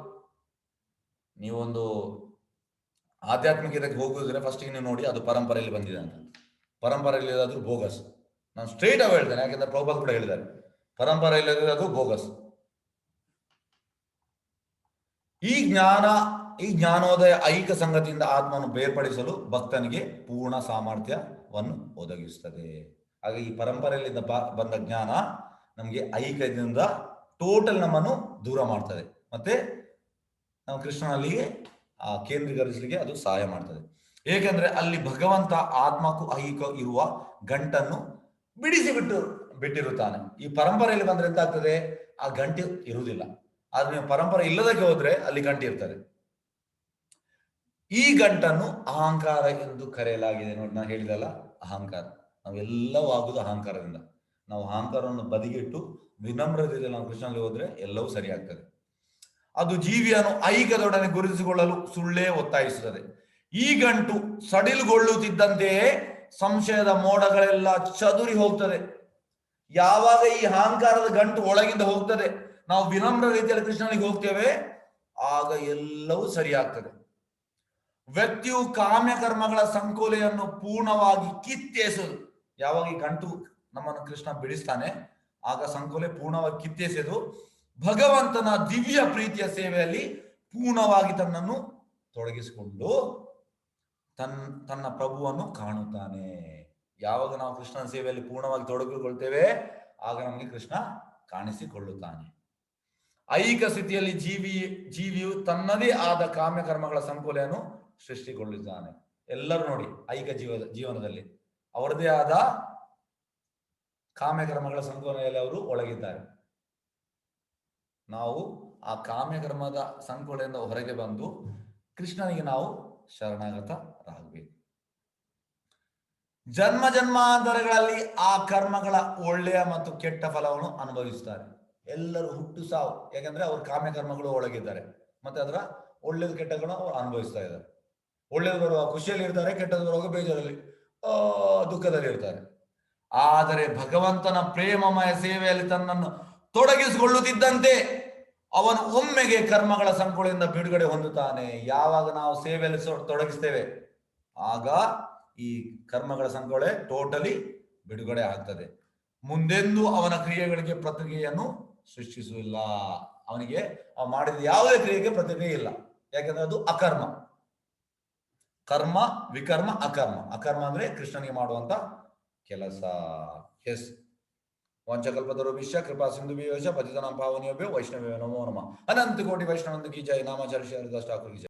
ನೀವೊಂದು ಆಧ್ಯಾತ್ಮಿಕ ಇದಕ್ಕೆ ಹೋಗೋದ್ರೆ ಫಸ್ಟಿಗೆ ನೀವು ನೋಡಿ ಅದು ಪರಂಪರೆಯಲ್ಲಿ ಬಂದಿದೆ ಅಂತ. ಪರಂಪರೆಯಲ್ಲಿ ಇರೋದು ಬೋಗಸ್. ನಾನು ಸ್ಟ್ರೇಟ್ ಆಗಿ ಹೇಳ್ತೇನೆ, ಯಾಕೆಂದ್ರೆ ಪ್ರಭುಪಾಲ್ ಕೂಡ ಹೇಳಿದ್ದಾರೆ. ಪರಂಪರೆಯಲ್ಲಿ ಅದು ಬೋಗಸ್. ಈ ಜ್ಞಾನ, ಈ ಜ್ಞಾನೋದಯ ಐಕ ಸಂಗತಿಯಿಂದ ಆತ್ಮವನ್ನು ಬೇರ್ಪಡಿಸಲು ಭಕ್ತನಿಗೆ ಪೂರ್ಣ ಸಾಮರ್ಥ್ಯವನ್ನು ಒದಗಿಸುತ್ತದೆ ಹಾಗೆ ಈ ಪರಂಪರೆಯಲ್ಲಿಂದ ಬ- ಬಂದ ಜ್ಞಾನ ನಮಗೆ ಐಕ್ಯದಿಂದ ಟೋಟಲ್ ನಮ್ಮನ್ನು ದೂರ ಮಾಡ್ತದೆ. ಮತ್ತೆ ನಾವು ಕೃಷ್ಣನಲ್ಲಿಗೆ ಕೇಂದ್ರೀಕರಿಸಲಿಕ್ಕೆ ಅದು ಸಹಾಯ ಮಾಡ್ತದೆ. ಏಕೆಂದ್ರೆ ಅಲ್ಲಿ ಭಗವಂತ ಆತ್ಮಕ್ಕೂ ಅಹಿಕ ಇರುವ ಗಂಟನ್ನು ಬಿಡಿಸಿ ಬಿಟ್ಟು ಬಿಟ್ಟಿರುತ್ತಾನೆ. ಈ ಪರಂಪರೆಯಲ್ಲಿ ಬಂದ್ರೆ ಎಂತಾಗ್ತದೆ? ಆ ಗಂಟೆ ಇರುವುದಿಲ್ಲ. ಆದ್ರೆ ಪರಂಪರೆ ಇಲ್ಲದಕ್ಕೆ ಹೋದ್ರೆ ಅಲ್ಲಿ ಗಂಟೆ ಇರ್ತದೆ. ಈ ಗಂಟನ್ನು ಅಹಂಕಾರ ಎಂದು ಕರೆಯಲಾಗಿದೆ. ನೋಡಿ ನಾನು ಹೇಳಿದಲ್ಲ, ಅಹಂಕಾರ. ನಾವೆಲ್ಲವೂ ಆಗುದು ಅಹಂಕಾರದಿಂದ. ನಾವು ಅಹಂಕಾರವನ್ನು ಬದಿಗಿಟ್ಟು ವಿನಮ್ರತೆಯಲ್ಲಿ ನಾವು ಕೃಷ್ಣನಲ್ಲಿ ಹೋದ್ರೆ ಎಲ್ಲವೂ ಸರಿ ಆಗ್ತದೆ ಅದು ಜೀವಿಯನ್ನು ಐಕ್ಯದೊಡನೆ ಗುರುತಿಸಿಕೊಳ್ಳಲು ಸುಳ್ಳೇ ಒತ್ತಾಯಿಸುತ್ತದೆ. ಈ ಗಂಟು ಸಡಿಲುಗೊಳ್ಳುತ್ತಿದ್ದಂತೆಯೇ ಸಂಶಯದ ಮೋಡಗಳೆಲ್ಲ ಚದುರಿ ಹೋಗ್ತದೆ. ಯಾವಾಗ ಈ ಅಹಂಕಾರದ ಗಂಟು ಒಳಗಿಂದ ಹೋಗ್ತದೆ, ನಾವು ವಿನಮ್ರ ರೀತಿಯಲ್ಲಿ ಕೃಷ್ಣನಿಗೆ ಹೋಗ್ತೇವೆ, ಆಗ ಎಲ್ಲವೂ ಸರಿಯಾಗ್ತದೆ. ವ್ಯಕ್ತಿಯು ಕಾಮ್ಯ ಕರ್ಮಗಳ ಸಂಕೋಲೆಯನ್ನು ಪೂರ್ಣವಾಗಿ ಕಿತ್ತೆಸೆದು. ಯಾವಾಗ ಈ ಗಂಟು ನಮ್ಮನ್ನು ಕೃಷ್ಣ ಬಿಡಿಸ್ತಾನೆ, ಆಗ ಸಂಕೋಲೆ ಪೂರ್ಣವಾಗಿ ಕಿತ್ತೆಸೆದು. ಭಗವಂತನ ದಿವ್ಯ ಪ್ರೀತಿಯ ಸೇವೆಯಲ್ಲಿ ಪೂರ್ಣವಾಗಿ ತನ್ನನ್ನು ತೊಡಗಿಸಿಕೊಂಡು ತನ್, ತನ್ನ ಪ್ರಭುವನ್ನು ಕಾಣುತ್ತಾನೆ. ಯಾವಾಗ ನಾವು ಕೃಷ್ಣನ ಸೇವೆಯಲ್ಲಿ ಪೂರ್ಣವಾಗಿ ತೊಡಗಿಕೊಳ್ತೇವೆ, ಆಗ ನಮಗೆ ಕೃಷ್ಣ ಕಾಣಿಸಿಕೊಳ್ಳುತ್ತಾನೆ. ಐಕ ಸ್ಥಿತಿಯಲ್ಲಿ ಜೀವಿ, ಜೀವಿಯು ತನ್ನದೇ ಆದ ಕಾಮ್ಯ ಕರ್ಮಗಳ ಸಂಕೋಲೆಯನ್ನು ಸೃಷ್ಟಿಗೊಳ್ಳುತ್ತಾನೆ ಎಲ್ಲರೂ ನೋಡಿ ಐಕ ಜೀವ, ಜೀವನದಲ್ಲಿ ಅವರದೇ ಆದ ಕಾಮ್ಯ ಕರ್ಮಗಳ ಸಂಕೋಲೆಯಲ್ಲಿ ಅವರು ಒಳಗಿದ್ದಾರೆ. ನಾವು ಆ ಕಾಮ್ಯಕರ್ಮದ ಕರ್ಮದ ಸಂಕೋಲೆಯಿಂದ ಹೊರಗೆ ಬಂದು ಕೃಷ್ಣನಿಗೆ ನಾವು ಶರಣಾಗತರಾಗಬೇಕು. ಜನ್ಮ ಜನ್ಮಾಂತರಗಳಲ್ಲಿ ಆ ಕರ್ಮಗಳ ಒಳ್ಳೆಯ ಮತ್ತು ಕೆಟ್ಟ ಫಲವನ್ನು ಅನುಭವಿಸ್ತಾರೆ. ಎಲ್ಲರೂ ಹುಟ್ಟು ಸಾವು, ಯಾಕಂದ್ರೆ ಅವ್ರ ಕಾಮ್ಯಕರ್ಮಗಳು ಒಳಗಿದ್ದಾರೆ. ಮತ್ತೆ ಅದರ ಒಳ್ಳೇದು ಕೆಟ್ಟಗಳು ಅವ್ರು ಅನುಭವಿಸ್ತಾ ಇದ್ದಾರೆ. ಒಳ್ಳೇದು ಬರುವಾಗ ಖುಷಿಯಲ್ಲಿ ಇರ್ತಾರೆ, ಕೆಟ್ಟದ್ದು ಬರುವಾಗ ಬೇಜಾರಲ್ಲಿ ದುಃಖದಲ್ಲಿ ಇರ್ತಾರೆ. ಆದರೆ ಭಗವಂತನ ಪ್ರೇಮಮಯ ಸೇವೆಯಲ್ಲಿ ತನ್ನನ್ನು ತೊಡಗಿಸಿಕೊಳ್ಳುತ್ತಿದ್ದಂತೆ ಅವನು ಒಮ್ಮೆಗೆ ಕರ್ಮಗಳ ಸಂಕುಳಿಂದ ಬಿಡುಗಡೆ ಹೊಂದುತ್ತಾನೆ. ಯಾವಾಗ ನಾವು ಸೇವೆಯಲ್ಲಿ ತೊಡಗಿಸ್ತೇವೆ, ಆಗ ಈ ಕರ್ಮಗಳ ಸಂಕೋಳೆ ಟೋಟಲಿ ಬಿಡುಗಡೆ ಆಗ್ತದೆ. ಮುಂದೆಂದೂ ಅವನ ಕ್ರಿಯೆಗಳಿಗೆ ಪ್ರತಿಕ್ರಿಯೆಯನ್ನು ಸೃಷ್ಟಿಸುವುದಿಲ್ಲ. ಅವನಿಗೆ ಅವ ಮಾಡಿದ ಯಾವುದೇ ಕ್ರಿಯೆಗೆ ಪ್ರತಿಕ್ರಿಯೆ ಇಲ್ಲ. ಯಾಕಂದ್ರೆ ಅದು ಅಕರ್ಮ. ಕರ್ಮ, ವಿಕರ್ಮ, ಅಕರ್ಮ. ಅಕರ್ಮ ಅಂದ್ರೆ ಕೃಷ್ಣನಿಗೆ ಮಾಡುವಂತ ಕೆಲಸ. ಎಸ್ వంచకల్పతరుభిష్య కృపా సింధుభియోష పతితనం పావనియోభ్యో వైష్ణవేవ నమో నమ అనంత కోటి వైష్ణవంతుకి జయ నామాచార్య హరిదాస్ ఠాకూర్